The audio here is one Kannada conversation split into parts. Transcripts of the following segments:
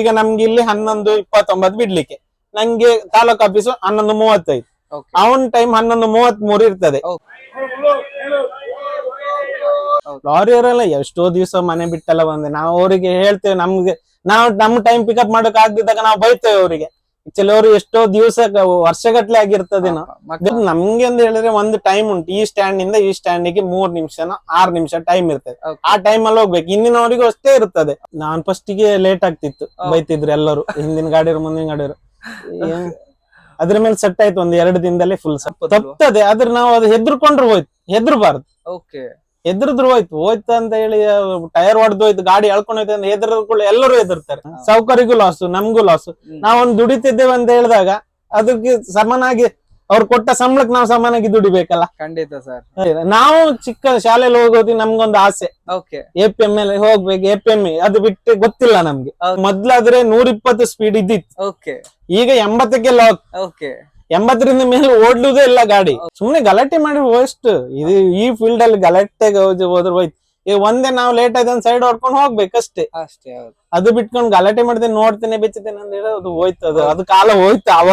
ಈಗ ನಮ್ಗೆ ಇಲ್ಲಿ ಹನ್ನೊಂದು ಇಪ್ಪತ್ತೊಂಬತ್ತು ಬಿಡ್ಲಿಕ್ಕೆ. ನಂಗೆ ತಾಲೂಕ್ ಆಫೀಸು ಹನ್ನೊಂದು ಮೂವತ್ತೈದು. ಅವನ್ ಟೈಮ್ ಹನ್ನೊಂದು ಮೂವತ್ತ್ ಮೂರು ಇರ್ತದೆ ಲಾರಿಯವರೆಲ್ಲ ಎಷ್ಟೋ ದಿವಸ ಮನೆ ಬಿಟ್ಟೆಲ್ಲ ಬಂದೆ. ನಾವು ಅವರಿಗೆ ಹೇಳ್ತೇವೆ ನಮ್ಗೆ ನಾವು ನಮ್ ಟೈಮ್ ಪಿಕಪ್ ಮಾಡಕ್ ಆಗದಿದ್ದಾಗ ನಾವು ಬೈತೇವೆ ಅವರಿಗೆ. ಆಕ್ಚುಲಿ ಅವರು ಎಷ್ಟೋ ದಿವಸ ವರ್ಷಗಟ್ಲೆ ಆಗಿರ್ತದೇನೋ ನಮ್ಗೆ ಅಂತ ಹೇಳಿದ್ರೆ ಒಂದು ಟೈಮ್ ಉಂಟು. ಈ ಸ್ಟ್ಯಾಂಡ್ ಇಂದ ಈ ಸ್ಟ್ಯಾಂಡ್ಗೆ ಮೂರ್ ನಿಮಿಷನ ಆರ್ ನಿಮಿಷ ಟೈಮ್ ಇರ್ತದೆ. ಆ ಟೈಮ್ ಅಲ್ಲಿ ಹೋಗ್ಬೇಕು. ಹಿಂದಿನವರಿಗೂ ಅಷ್ಟೇ ಇರ್ತದೆ. ನಾನ್ ಫಸ್ಟ್ಗೆ ಲೇಟ್ ಆಗ್ತಿತ್ತು. ಬೈತಿದ್ರು ಎಲ್ಲರೂ. ಹಿಂದಿನ ಗಾಡಿಯವರು ಮುಂದಿನ ಗಾಡಿಯವರು. ಅದ್ರ ಮೇಲೆ ಸೆಟ್ ಆಯ್ತು ಒಂದ್ ಎರಡು ದಿನದಲ್ಲಿ ಫುಲ್? ತಪ್ತದೆ. ಆದ್ರೆ ನಾವು ಅದು ಹೆದರ್ಕೊಂಡ್ರು ಹೋಯ್ತು. ಹೆದ್ರಬಾರ್ದು. ಓಕೆ ಎದ್ರದ್ರು ಹೋಯ್ತು ಹೋಯ್ತು ಅಂತ ಹೇಳಿ ಟೈರ್ ಹೊಡೆದು ಹೋಯ್ತು ಗಾಡಿ ಎಳ್ಕೊಂಡು ಹೋಯ್ತು ಅಂತ ಎದ್ರಗಳು ಎಲ್ಲರೂ ಎದುರ್ತಾರೆ. ಸೌಕರ್ಯಗೂ ಲಾಸ್ ನಮ್ಗೂ ಲಾಸ್ ನಾವೊಂದು ದುಡಿತಿದ್ದೇವೆ ಅಂತ ಹೇಳಿದಾಗ ಅದಕ್ಕೆ ಸಮನಾಗಿ ಅವ್ರು ಕೊಟ್ಟ ಸಂಬಳಕ್ಕೆ ನಾವು ಸಮನಾಗಿ ದುಡಿಬೇಕಲ್ಲ. ಖಂಡಿತ ಸರ್. ನಾವು ಚಿಕ್ಕ ಶಾಲೆಯಲ್ಲಿ ಹೋಗೋದಿ ನಮ್ಗೊಂದು ಆಸೆ. Okay. A P M L ಹೋಗ್ಬೇಕು ಎ ಪಿ ಎಂ ಅದು ಬಿಟ್ಟು ಗೊತ್ತಿಲ್ಲ ನಮ್ಗೆ. ಮೊದ್ಲಾದ್ರೆ ನೂರ ಇಪ್ಪತ್ತು ಸ್ಪೀಡ್ ಇದ್ದಿತ್ತು. ಓಕೆ. ಈಗ ಎಂಬತ್ತಕ್ಕೆಲ್ಲ ಲಾಕ್ ಓಕೆ. ಎಂಬತ್ತರಿಂದ ಮೇಲೆ ಓಡ್ಲುದೇ ಇಲ್ಲ ಗಾಡಿ. ಸುಮ್ನೆ ಗಲಾಟೆ ಮಾಡಿ ವೇಸ್ಟ್ ಇದು ಈ ಫೀಲ್ಡ್ ಅಲ್ಲಿ ಗಲಾಟೆಗೆ ಹೋದ್ರ ಹೋಯ್ತು. ಈಗ ಒಂದೇ ನಾವು ಲೇಟ್ ಆಯ್ತು ಒಂದ್ ಸೈಡ್ ಹೊಡ್ಕೊಂಡು ಹೋಗ್ಬೇಕಷ್ಟೇ ಅಷ್ಟೇ. ಅದು ಬಿಟ್ಕೊಂಡು ಗಲಾಟೆ ಮಾಡ್ತೇನೆ ನೋಡ್ತೇನೆ ಬೆಚ್ಚತೇನೆ ಅಂತ ಹೇಳೋದು ಅದು ಹೋಯ್ತು. ಅದು ಅದು ಕಾಲ ಹೋಯ್ತು ಅವ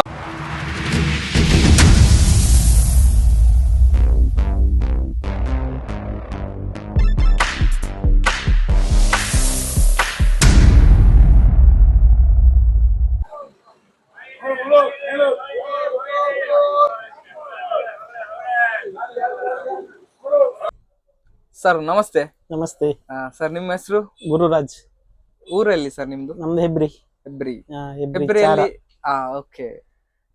ಸರ್ ನಮಸ್ತೆ. ನಮಸ್ತೆ. ಸರ್ ನಿಮ್ಮ ಹೆಸರು? ಗುರುರಾಜ್. ಊರಲ್ಲಿ ಸರ್ ನಿಮ್ದು? ನಮ್ದು ಹೆಬ್ರಿ. ಹೆಬ್ರಿ. ಹೆಬ್ರಿಯಲ್ಲಿ ಆ ಓಕೆ.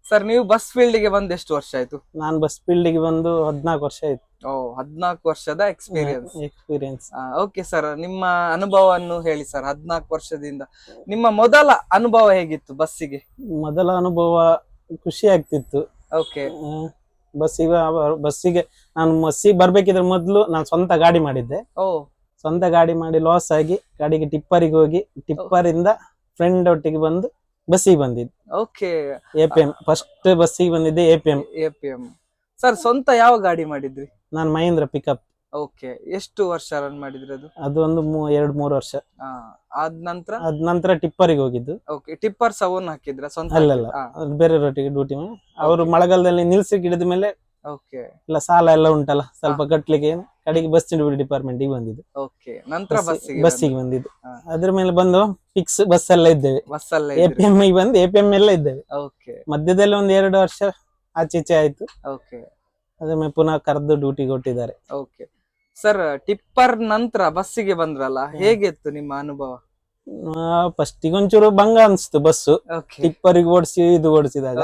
ಸರ್ ನೀವು ಬಸ್ ಫೀಲ್ಡ್ಗೆ ಬಂದು ಎಷ್ಟು ವರ್ಷ ಆಯ್ತು? ನಾನು ಬಸ್ ಫೀಲ್ಡ್ಗೆ ಬಂದು ಹದಿನಾಲ್ಕು ವರ್ಷ ಆಯ್ತು. ಓ ಹದ್ನಾಲ್ಕು ವರ್ಷದ ಎಕ್ಸ್ಪೀರಿಯನ್ಸ್ ಎಕ್ಸ್ಪೀರಿಯನ್ಸ್ ಓಕೆ ಸರ್ ನಿಮ್ಮ ಅನುಭವವನ್ನು ಹೇಳಿ ಸರ್ ಹದಿನಾಲ್ಕು ವರ್ಷದಿಂದ. ನಿಮ್ಮ ಮೊದಲ ಅನುಭವ ಹೇಗಿತ್ತು ಬಸ್ಸಿಗೆ ಮೊದಲ ಅನುಭವ ಖುಷಿ ಆಗ್ತಿತ್ತು. ಓಕೆ. ಬಸ್ಸಿಗೆ ಬಸ್ಸಿಗೆ ನಾನು ಬಸ್ಸಿಗೆ ಬರ್ಬೇಕಿದ್ರೆ ಮೊದಲು ನಾನು ಸ್ವಂತ ಗಾಡಿ ಮಾಡಿದ್ದೆ. ಓ. ಸ್ವಂತ ಗಾಡಿ ಮಾಡಿ ಲಾಸ್ ಆಗಿ ಗಾಡಿಗೆ ಟಿಪ್ಪರಿಗೆ ಹೋಗಿ ಟಿಪ್ಪರ್ ಇಂದ ಫ್ರೆಂಡ್ ಒಟ್ಟಿಗೆ ಬಂದು ಬಸ್ಸಿಗೆ ಬಂದಿದ್ದು. Okay A P M first ಬಸ್ಸಿಗೆ ಬಂದಿದ್ದೆ A P M A P M sir ಸ್ವಂತ ಯಾವ ಗಾಡಿ ಮಾಡಿದ್ರಿ? ನಾನು ಮಹೇಂದ್ರ ಪಿಕಪ್ ಓಕೆ ಎಷ್ಟು ವರ್ಷ ರನ್ ಮಾಡಿದ್ರಿ ಅದು? ಅದು ಒಂದು ಮೂ ಎರಡ್ ಮೂರು ವರ್ಷ. ಆದ ನಂತರ? ಅದ್ ನಂತರ ಟಿಪ್ಪರಿಗೆ ಹೋಗಿದ್ದು. ಓಕೆ ಟಿಪ್ಪರ್ ಸವನ್ ಹಾಕಿದ್ರ? ಸ್ವಂತ ಅಲ್ಲಲ್ಲ ಅದು ಬೇರೆಯವರೊಟ್ಟಿಗೆ ಡ್ಯೂಟಿ ಮಾಡಿ ಅವರು ಮಳೆಗಾಲದಲ್ಲಿ ನಿಲ್ಸಿ ಗಿಡದ ಮೇಲೆ ಓಕೆ. ಇಲ್ಲ ಸಾಲ ಎಲ್ಲ ಉಂಟಲ್ಲ ಸ್ವಲ್ಪ ಕಟ್ಲಿಕ್ಕೆ ಕಡೆಗೆ ಬಸ್ ಡಿಪಾರ್ಟ್ಮೆಂಟ್ಗೆ ಬಂದಿದ್ದು. ಓಕೆ ನಂತರ ಬಸ್ಸಿಗೆ ಬಸ್ಸಿಗೆ ಬಂದಿದ್ದು. ಹಾ. ಅದ್ರ ಮೇಲೆ ಬಂದು ಫಿಕ್ಸ್ ಬಸ್ ಎಲ್ಲ ಇದ್ದೇವೆ. ಬಸ್ ಅಲ್ಲೇ ಎ ಪಿ ಎಂ ಗೆ ಬಂದು ಎ ಪಿ ಎಂ ಎಲ್ಲ ಇದ್ದೇವೆ. ಓಕೆ. ಮಧ್ಯದಲ್ಲಿ ಒಂದ್ ಎರಡು ವರ್ಷ ಆಚೆ ಈಚೆ ಆಯ್ತು. ಓಕೆ. ಅದ್ರ ಮೇಲೆ ಪುನಃ ಕರೆದು ಡ್ಯೂಟಿ ಕೊಟ್ಟಿದ್ದಾರೆ. ಓಕೆ. ಸರ್ ಟಿಪ್ಪರ್ ನಂತರ ಬಸ್ಸಿಗೆ ಬಂದ್ರಲ್ಲ ಹೇಗಿತ್ತು ನಿಮ್ಮ ಅನುಭವ? ಫಸ್ಟಿಗೆ ಒಂಚೂರು ಭಂಗ ಅನ್ಸ್ತು ಬಸ್ಸು. ಟಿಪ್ಪರ್ಗೆ ಓಡಿಸಿ ಇದು ಓಡಿಸಿದಾಗ.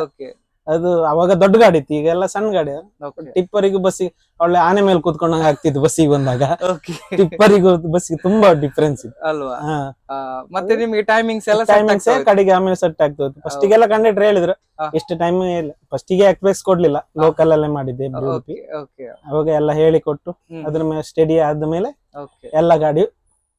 ಅದು ಅವಾಗ ದೊಡ್ಡ ಗಾಡಿ ಇತ್ತು ಈಗೆಲ್ಲ ಸಣ್ಣ ಗಾಡಿ ಟಿಪ್ಪರಿಗೂ ಬಸ್ಸಿಗೆ ಒಳ್ಳೆ ಆನೆ ಮೇಲೆ ಕೂತ್ಕೊಂಡಂಗ ಆಗ್ತಿತ್ತು ಬಸ್ಸಿಗೆ ಬಂದಾಗ. ಟಿಪ್ಪರಿಗೂ ಬಸ್ಸಿಗೆ ತುಂಬಾ ಡಿಫ್ರೆನ್ಸ್ ಇತ್ತು. ಅಲ್ವಾ? ಮತ್ತೆ ನಿಮಗೆ ಟೈಮಿಂಗ್ಸ್ ಎಲ್ಲ ಟೈಮಿಂಗ್ಸ್? ಕಡೆಗೆ ಆಮೇಲೆ ಸೆಟ್ ಆಗ್ತದೆ ಫಸ್ಟಿಗೆಲ್ಲ ಕಂಡಕ್ಟರ್ ಹೇಳಿದ್ರು. ಎಷ್ಟು ಟೈಮ್ ಇಲ್ಲ. ಫಸ್ಟಿಗೆ ಎಕ್ಸ್ಪ್ರೆಸ್ ಕೊಡ್ಲಿಲ್ಲ. ಲೋಕಲ್ ಅಲ್ಲೇ ಮಾಡಿದ್ದೆ ಅವಾಗ ಎಲ್ಲ ಹೇಳಿ ಕೊಟ್ಟು ಅದ್ರ ಮೇಲೆ ಸ್ಟಡಿ ಆದ್ಮೇಲೆ ಎಲ್ಲ ಗಾಡಿ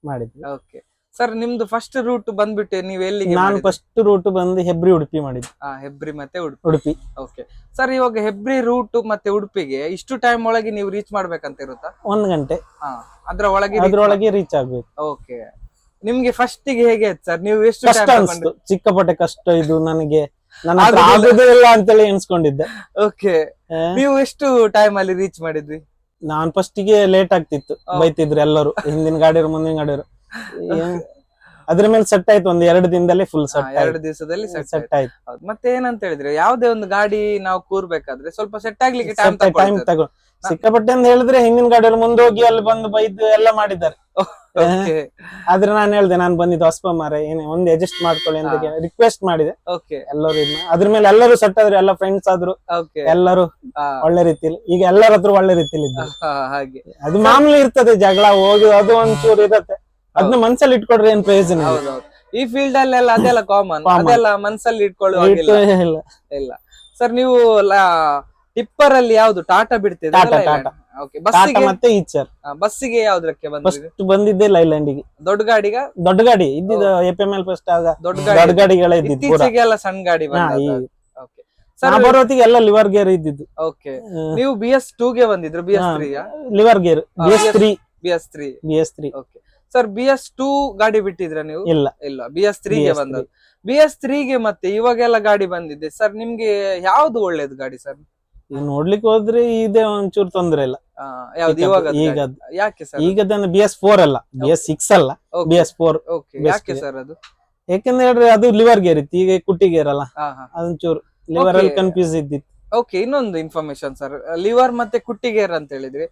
ಮಾಡಿದ್ವಿ. ಓಕೆ ಸರ್ ನಿಮ್ದು ಫಸ್ಟ್ ರೂಟ್ ಬಂದ್ಬಿಟ್ಟು ನೀವು ಎಲ್ಲಿಗೆ ನಾನು ಫಸ್ಟ್ ರೂಟ್ ಬಂದು ಹೆಬ್ರಿ ಉಡುಪಿ ಮಾಡಿದ್ದೆ. ಆ, ಹೆಬ್ರಿ ಮತ್ತೆ ಉಡುಪಿ ಉಡುಪಿ ಓಕೆ ಸರ್ ಇವಾಗ ಹೆಬ್ರಿ ರೂಟ್ ಮತ್ತೆ ಉಡುಪಿಗೆ ಇಷ್ಟು ಟೈಮ್ ಒಳಗೆ ನೀವು ರೀಚ್ ಮಾಡ್ಬೇಕಂತ ಇರುತ್ತಾ? ಒಂದ್ ಗಂಟೆ. ಹಾ ಅದ್ರ ಒಳಗೆ ಅದ್ರೊಳಗೆ ರೀಚ್ ಆಗ್ಬೇಕು. ಓಕೆ ನಿಮ್ಗೆ ಫಸ್ಟ್ಗೆ ಹೇಗೆ ಸರ್ ನೀವು ಎಷ್ಟು ಕಷ್ಟ ಅನ್ಸ್ತು. ಚಿಕ್ಕಪಟ್ಟೆ ಕಷ್ಟ ಇದು ನನಗೆ. ನನ್ನ ಆಗುದೇ ಇಲ್ಲ ಅಂತೇಳಿ ಎಣಿಸ್ಕೊಂಡಿದ್ದೆ. ಓಕೆ ನೀವು ಎಷ್ಟು ಟೈಮ್ ಅಲ್ಲಿ ರೀಚ್ ಮಾಡಿದ್ವಿ ನಾನ್ ಫಸ್ಟಿಗೆ ಲೇಟ್ ಆಗ್ತಿತ್ತು. ಹಾ. ಬೈತಿದ್ರು ಎಲ್ಲರೂ. ಹಿಂದಿನ ಗಾಡಿಯವರು ಮುಂದಿನ ಗಾಡಿಯವರು. ಏನ್- ಅದ್ರ ಮೇಲೆ ಸೆಟ್ ಆಯ್ತು ಒಂದ್ ಎರಡು ದಿನದಲ್ಲಿ ಫುಲ್ ಸೆಟ್ ಎರಡು ದಿವಸದಲ್ಲಿ ಸೆಟ್ ಆಯ್ತು. ಮತ್ತೆ ಏನಂತ ಹೇಳಿದ್ರೆ ಯಾವ್ದೇ ಒಂದು ಗಾಡಿ ನಾವು ಕೂರ್ಬೇಕಾದ್ರೆ ಸ್ವಲ್ಪ ಸೆಟ್ ಆಗ್ಲಿಕ್ಕೆ ಟೈಮ್ ಟೈಮ್ ತಗೋ ಸಿಕ್ಕಾಪಟ್ಟೆ ಅಂತ ಹೇಳಿದ್ರೆ ಹಿಂದಿನ ಗಾಡಿಯಲ್ಲಿ ಮುಂದೆ ಹೋಗಿ ಅಲ್ಲಿ ಬಂದು ಬೈದು ಎಲ್ಲ ಮಾಡಿದ್ದಾರೆ. ಆದ್ರೆ ನಾನು ಹೇಳ್ದೆ ನಾನು ಬಂದಿದ್ದು ಹೊಸಪ ಮಾರ ಏನೇ ಒಂದು ಅಡ್ಜಸ್ಟ್ ಮಾಡ್ಕೊಳ್ಳಿ ಅಂತ ರಿಕ್ವೆಸ್ಟ್ ಮಾಡಿದೆ. ಎಲ್ಲರೂ ಇದ್ನ ಅದ್ರ ಮೇಲೆ ಎಲ್ಲರೂ ಸೆಟ್ ಆದ್ರು ಎಲ್ಲ ಫ್ರೆಂಡ್ಸ್ ಆದ್ರು. ಎಲ್ಲರೂ ಒಳ್ಳೆ ರೀತಿಲಿ ಈಗ ಎಲ್ಲರ ಹತ್ರ ಒಳ್ಳೆ ರೀತಿಲಿ ಅದು ಮಾಮೂಲಿ ಇರ್ತದೆ ಜಗಳ ಹೋಗಿ ಅದು ಒಂಚೂರು ಇರತ್ತೆ. ಅದನ್ನ ಮನ್ಸಲ್ಲಿ ಇಟ್ಕೊಡ್ರಿ ಏನ್ ಪ್ರಯೋಜನ. ಹೌದೌದು ಈ ಫೀಲ್ಡ್ ಅಲ್ಲೆಲ್ಲ ಅದೆಲ್ಲ ಕಾಮನ್. ಅದೆಲ್ಲ ಮನ್ಸಲ್ಲಿ ಇಟ್ಕೊಳ್ಳುವಾಗಿಲ್ಲ ಇಟ್ಟು ಇಲ್ಲ. ಇಲ್ಲ. ಸರ್ ನೀವು ಟಿಪ್ಪರ್ ಅಲ್ಲಿ ಯಾವ್ದು ಟಾಟಾ ಬಿಡ್ತಿದ್ರೆ ಟಾಟಾ, ಟಾಟಾ. ಓಕೆ ಬಸ್ಸಿಗೆ ಮತ್ತೆ ಈಚರ್. ಬಸ್ಸಿಗೆ ಯಾವ್ದಕ್ಕೆ ಬಂದ್ರಿ? ಫಸ್ಟ್ ಬಂದಿದ್ದೆ ಲೈಲ್ಯಾಂಡಿಗೆ. ದೊಡ್ಡ ಗಾಡಿಗ? ದೊಡ್ಡ ಗಾಡಿ. ಇದ್ದಿದ್ದು ಎಪಿಎಂಎಲ್ ಫಸ್ಟ್ ಆಗ ದೊಡ್ಡ ದೊಡ್ಡ ಗಾಡಿ. ಗಾಡಿಗಳೇ ಇದ್ದಿದ್ದು ಇತ್ತೀಚೆಗೆ ಎಲ್ಲ ಸಣ್ಣ ಗಾಡಿ ಹಾ, ಓಕೆ ಸರ್ ಬರೋತಿಗೆ ಎಲ್ಲ ಲಿವರ್ ಗೇರ್ ಇದ್ದಿದ್ದು. ಓಕೆ ನೀವು ಬಿ ಎಸ್ ಟೂ ಗೆ ಬಂದಿದ್ರು? B S three lever gear B S three B S three B S three okay sir B S two ಗಾಡಿ ಬಿಟ್ಟಿದ್ರ ನೀವು? ಇಲ್ಲ. ಇಲ್ಲ. ಬಿ ಎಸ್ ತ್ರೀಗೆ BS3. ಬಂದದ್ದು. ಬಿ ಎಸ್ ತ್ರೀಗೆ ಮತ್ತೆ ಇವಾಗೆಲ್ಲ ಗಾಡಿ ಬಂದಿದೆ. ಸರ್ ನಿಮ್ಗೆ ಯಾವ್ದು ಒಳ್ಳೇದು ಗಾಡಿ ಸರ್ ನೋಡ್ಲಿಕ್ಕೆ ಹೋದ್ರೆ ಇದೆ ಒಂಚೂರು ತೊಂದ್ರೆ ಇಲ್ಲ. ಯಾವ್ದು ಈಗ- ಇವಾಗ ಈಗ ಯಾಕೆ ಸರ್ ಈಗದನ್ನ ಬಿ ಎಸ್ ಫೋರ್ ಅಲ್ಲ. ಬಿ ಎಸ್ ಸಿಕ್ಸ್ ಅಲ್ಲ. ಬಿ ಎಸ್ ಫೋರ್ ಯಾಕೆ ಸರ್ ಅದು? ಯಾಕಂದ್ರೆ ಅದು ಲಿವರ್ ಗೇರ್ ಇತ್ತು. ಈಗ ಕುಟ್ಟಿ ಗೇರ್ ಅಲ್ಲ ಅದೊಂಚೂರು ಲಿವರ್ ಅಲ್ಲಿ ಕನ್ಫ್ಯೂಸ್ ಇದ್ದಿತ್ತು. ಓಕೆ ಇನ್ನೊಂದು ಇನ್ಫಾರ್ಮೇಶನ್ ಸರ್ ಲಿವರ್ ಮತ್ತೆ ಕುಟ್ಟಿಗೇರ್ ಅಂತ ಹೇಳಿದ್ರಿ.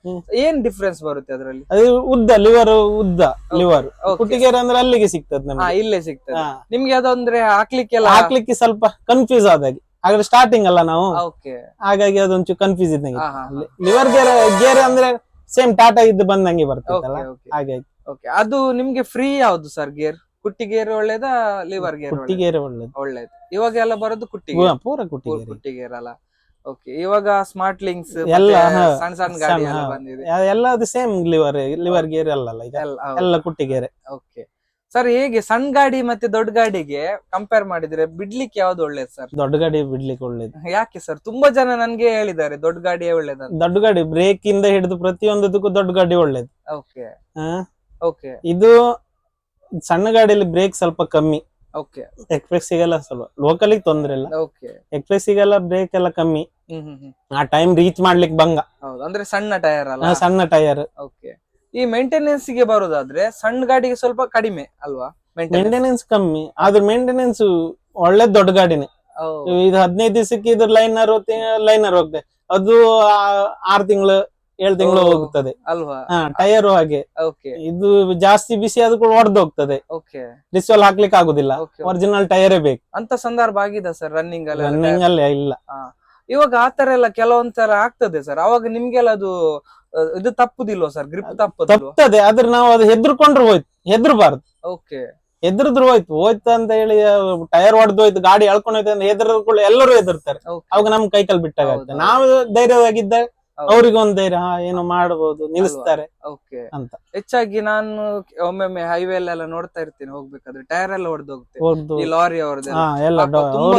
ಏನ್ ಡಿಫ್ರೆನ್ಸ್ ಬರುತ್ತೆ ಅದರಲ್ಲಿ? ಅದು ಉದ್ದ ಲಿವರ್ ಉದ್ದ ಲಿವರ್ ಕುಟ್ಟಿಗೇರ್ ಗೇರ್ ಅಂದ್ರೆ ಅಲ್ಲಿಗೆ ಸಿಗ್ತದೆ ನಮಗೆ. ಇಲ್ಲೇ ಸಿಗ್ತದೆ. ನಿಮ್ಗೆ ಅದಂದ್ರೆ ಹಾಕ್ಲಿಕ್ಕೆಲ್ಲ ಹಾಕ್ಲಿಕ್ಕೆ ಸ್ವಲ್ಪ ಕನ್ಫ್ಯೂಸ್ ಆದಾಗೆ. ಹಾಗಾದ್ರೆ ಸ್ಟಾರ್ಟಿಂಗ್ ಅಲ್ಲ ನಾವು? ಹಾಗಾಗಿ ಅದೊಂಚೂರು ಕನ್ಫ್ಯೂಸ್ ಇದ್ದಂಗೆ. ಲಿವರ್ ಗೇರ್ ಗೇರ್ ಅಂದ್ರೆ ಸೇಮ್ ಟಾಟಾ ಇದ್ದು ಬಂದಂಗೆ ಬರ್ತದಲ್ಲ ಹಾಗಾಗಿ. ಓಕೆ ಅದು ನಿಮ್ಗೆ ಫ್ರೀ ಯಾವ್ದು ಸರ್ ಗೇರ್ ಕುಟ್ಟಿ ಗೇರ್ ಒಳ್ಳೇದಾ ಲಿವರ್ ಗೇರ್ ಕುಟ್ಟಿ ಗೇರ್ ಒಳ್ಳೇದು. ಒಳ್ಳೇದು. ಇವಾಗ ಎಲ್ಲ ಬರೋದು ಕುಟ್ಟಿ ಪೂರ ಪೂರ ಕುಟ್ಟಿ ಕುಟ್ಟಿ ಗೇರ್ ಅಲ್ಲ. ಓಕೆ ಇವಾಗ ಸ್ಮಾರ್ಟ್ ಲಿಂಕ್ಸ್ ಎಲ್ಲ, ಸಣ್ಣ ಸಣ್ಣ ಗಾಡಿ ಎಲ್ಲ ಬಂದಿದೆ. ಎಲ್ಲ ಅದು ಸೇಮ್ ಲಿವರ್ ಲಿವರ್ ಗೇರ್ ಅಲ್ಲಲ್ಲ ಈಗ. ಎಲ್ಲ ಕುಟ್ಟಿ ಗೇರೆ ಓಕೆ ಸರ್ ಹೇಗೆ ಸಣ್ಣ ಗಾಡಿ ಮತ್ತೆ ದೊಡ್ಡ ಗಾಡಿಗೆ ಕಂಪೇರ್ ಮಾಡಿದ್ರೆ ಬಿಡ್ಲಿಕ್ಕೆ ಯಾವ್ದು ಒಳ್ಳೇದು ಸರ್ ದೊಡ್ಡ ಗಾಡಿ ಬಿಡ್ಲಿಕ್ಕೆ ಒಳ್ಳೇದು. ಯಾಕೆ ಸರ್ ತುಂಬಾ ಜನ ನನ್ಗೆ ಹೇಳಿದ್ದಾರೆ ದೊಡ್ಡ ಗಾಡಿಯೇ ಒಳ್ಳೇದು ದೊಡ್ಡ ಗಾಡಿ ಬ್ರೇಕ್ ಇಂದ ಹಿಡಿದು ಪ್ರತಿಯೊಂದಕ್ಕೂ ದೊಡ್ಡ ಗಾಡಿ ಒಳ್ಳೇದು. ಓಕೆ? ಓಕೆ ಇದು ಸಣ್ಣ ಗಾಡಿಯಲ್ಲಿ ಬ್ರೇಕ್ ಸ್ವಲ್ಪ ಕಮ್ಮಿ. ಓಕೆ ಎಕ್ಸ್ಪ್ರೆಸ್ ಸಿಗಲ್ಲ ಸ್ವಲ್ಪ ಲೋಕಲಿಗೆ ತೊಂದ್ರೆ ಇಲ್ಲ. ಓಕೆ ಎಕ್ಸ್ಪ್ರೆಸ್ ಸಿಗಲ್ಲ ಬ್ರೇಕ್ ಎಲ್ಲ ಕಮ್ಮಿ. ಆ ಟೈಮ್ ರೀಚ್ ಮಾಡ್ಲಿಕ್ಕೆ ಬಂಗ. ಹೌದು ಅಂದ್ರೆ ಸಣ್ಣ ಟೈರ್ ಅಲ್ಲ? ಸಣ್ಣ ಟೈರ್ ಓಕೆ ಈ ಮೇಂಟೆನೆನ್ಸ್ಗೆ ಬರೋದಾದ್ರೆ ಸಣ್ಣ ಗಾಡಿಗೆ ಸ್ವಲ್ಪ ಕಡಿಮೆ ಅಲ್ವಾ? ಮೇಂಟೆನೆನ್ಸ್ ಕಮ್ಮಿ ಆದ್ರೆ ಮೇಂಟೆನೆನ್ಸ್ ಒಳ್ಳೆ ದೊಡ್ಡ ಗಾಡಿನೇ. ಇದು ಹದಿನೈದು ದಿವಸಕ್ಕೆ ಇದ್ರ ಲೈನರ್ ಲೈನರ್ ಹೋಗ್ತದೆ. ಅದು ಆರ್ ತಿಂಗಳು ಏಳು ತಿಂಗಳು ಓ. ಹೋಗ್ತದೆ. ಅಲ್ವಾ? ಟೈರ್ ಹಾಗೆ. ಇದು ಜಾಸ್ತಿ ಬಿಸಿ ಅದು ಕೂಡ ಒಡೆದು ಹೋಗ್ತದೆ. ಡಿಸ್ವಲ್ ಹಾಕ್ಲಿಕ್ಕೆ ಆಗುದಿಲ್ಲ ಒರಿಜಿನಲ್ ಟೈರೇ ಬೇಕು. ಅಂತ ಸಂದರ್ಭ ಆಗಿದೆ ಸರ್ ರನ್ನಿಂಗ್ ಅಲ್ಲಿ ರನ್ನಿಂಗ್ ಅಲ್ಲೇ ಇಲ್ಲ. ಇವಾಗ ಆ ತರ ಎಲ್ಲ ಕೆಲವೊಂದ್ಸರ ಆಗ್ತದೆ ಸರ್ ಅವಾಗ ನಿಮ್ಗೆಲ್ಲ ಅದು ಇದು ತಪ್ಪುದಿಲ್ವಾ ಸರ್ ಗ್ರಿಪ್ ತಪ್ಪು ತಪ್ತದೆ ಆದ್ರೆ ನಾವು ಅದು ಹೆದರ್ಕೊಂಡ್ರು ಹೋಯ್ತು ಹೆದ್ರಬಾರ್ದು. ಓಕೆ ಹೆದ್ರದ್ರು ಹೋಯ್ತು ಹೋಯ್ತು ಅಂತ ಹೇಳಿ ಟೈರ್ ಹೊಡೆದು ಹೋಯ್ತು ಗಾಡಿ ಎಳ್ಕೊಂಡ್ ಹೋಯ್ತು ಅಂತ ಹೆದರ್ಕೊಳ್ಳಿ ಎಲ್ಲರೂ ಹೆದರ್ತಾರೆ. ಅವಾಗ ನಮ್ ಕೈಕಲ್ ಬಿಟ್ಟಾಗ ಹೌದು. ನಾವು ಧೈರ್ಯವಾಗಿದ್ದ ಹೌದು. ಅವ್ರಿಗೆ ಒಂದ್ ಧೈರ್ಯ ಹಾ ಏನೋ ಮಾಡಬಹುದು ನಿಲ್ಲಿಸ್ತಾರೆ ಓಕೆ. ಅಂತ. ಹೆಚ್ಚಾಗಿ ನಾನು ಒಮ್ಮೊಮ್ಮೆ ಹೈವೇ ಅಲ್ಲೆಲ್ಲ ನೋಡ್ತಾ ಇರ್ತೀನಿ ಹೋಗ್ಬೇಕಾದ್ರೆ ಟೈರ್ ಎಲ್ಲ ಹೊಡೆದು ಹೋಗುತ್ತೆ ಈ ಲಾರಿ ಅವ್ರದ್ದು ಹಾ ಎಲ್ಲ ತುಂಬಾ.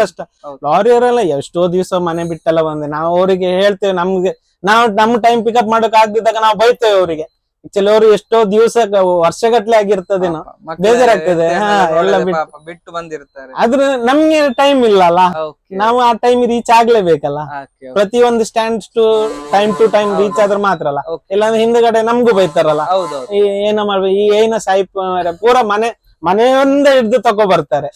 ಕಷ್ಟ. ಲಾರಿ ಅವರೆಲ್ಲ ಎಷ್ಟೋ ದಿವಸ ಮನೆ ಬಿಟ್ಟೆಲ್ಲ ಬಂದೆ ನಾವು ಅವರಿಗೆ ಹೇಳ್ತೇವೆ ನಮ್ಗೆ ನಾವು ನಮ್ ಟೈಮ್ ಪಿಕಪ್ ಮಾಡಕ್ ಆಗದಿದ್ದಾಗ ನಾವು ಬೈತೇವೆ ಅವರಿಗೆ. ಆಕ್ಚುಲಿ ಅವರು ಎಷ್ಟೋ ದಿವಸ ವರ್ಷಗಟ್ಲೆ ಆಗಿರ್ತದೇನೋ ಬೇಜಾರಾಗ್ತದೆ, ಹಾ, ಎಲ್ಲ ಬಿಟ್ಟು. ಬಿಟ್ಟು ಬಂದಿರ್ತಾರೆ. ಆದ್ರೆ ನಮ್ಗೆ ಟೈಮ್ ಇಲ್ಲ ಅಲ್ಲ ನಾವು ಆ ಟೈಮ್ ರೀಚ್ ಆಗ್ಲೇಬೇಕಲ್ಲ. ಪ್ರತಿ ಒಂದು stand to time to time reach ಆದ್ರೆ ಮಾತ್ರ ಅಲ್ಲ. ಇಲ್ಲಾಂದ್ರೆ ಹಿಂದ್ಗಡೆ ನಮ್ಗೂ ಬೈತಾರಲ್ಲ. ಏನೋ ಈ ಏನ ಮಾಡ್ಬೇಕು ಈ ಏನ ಸಾಯಿಪ್ ಪೂರ ಮನೆ ಮನೆಯೊಂದೇ ಹಿಡ್ದು ತಗೋ ಬರ್ತಾರೆ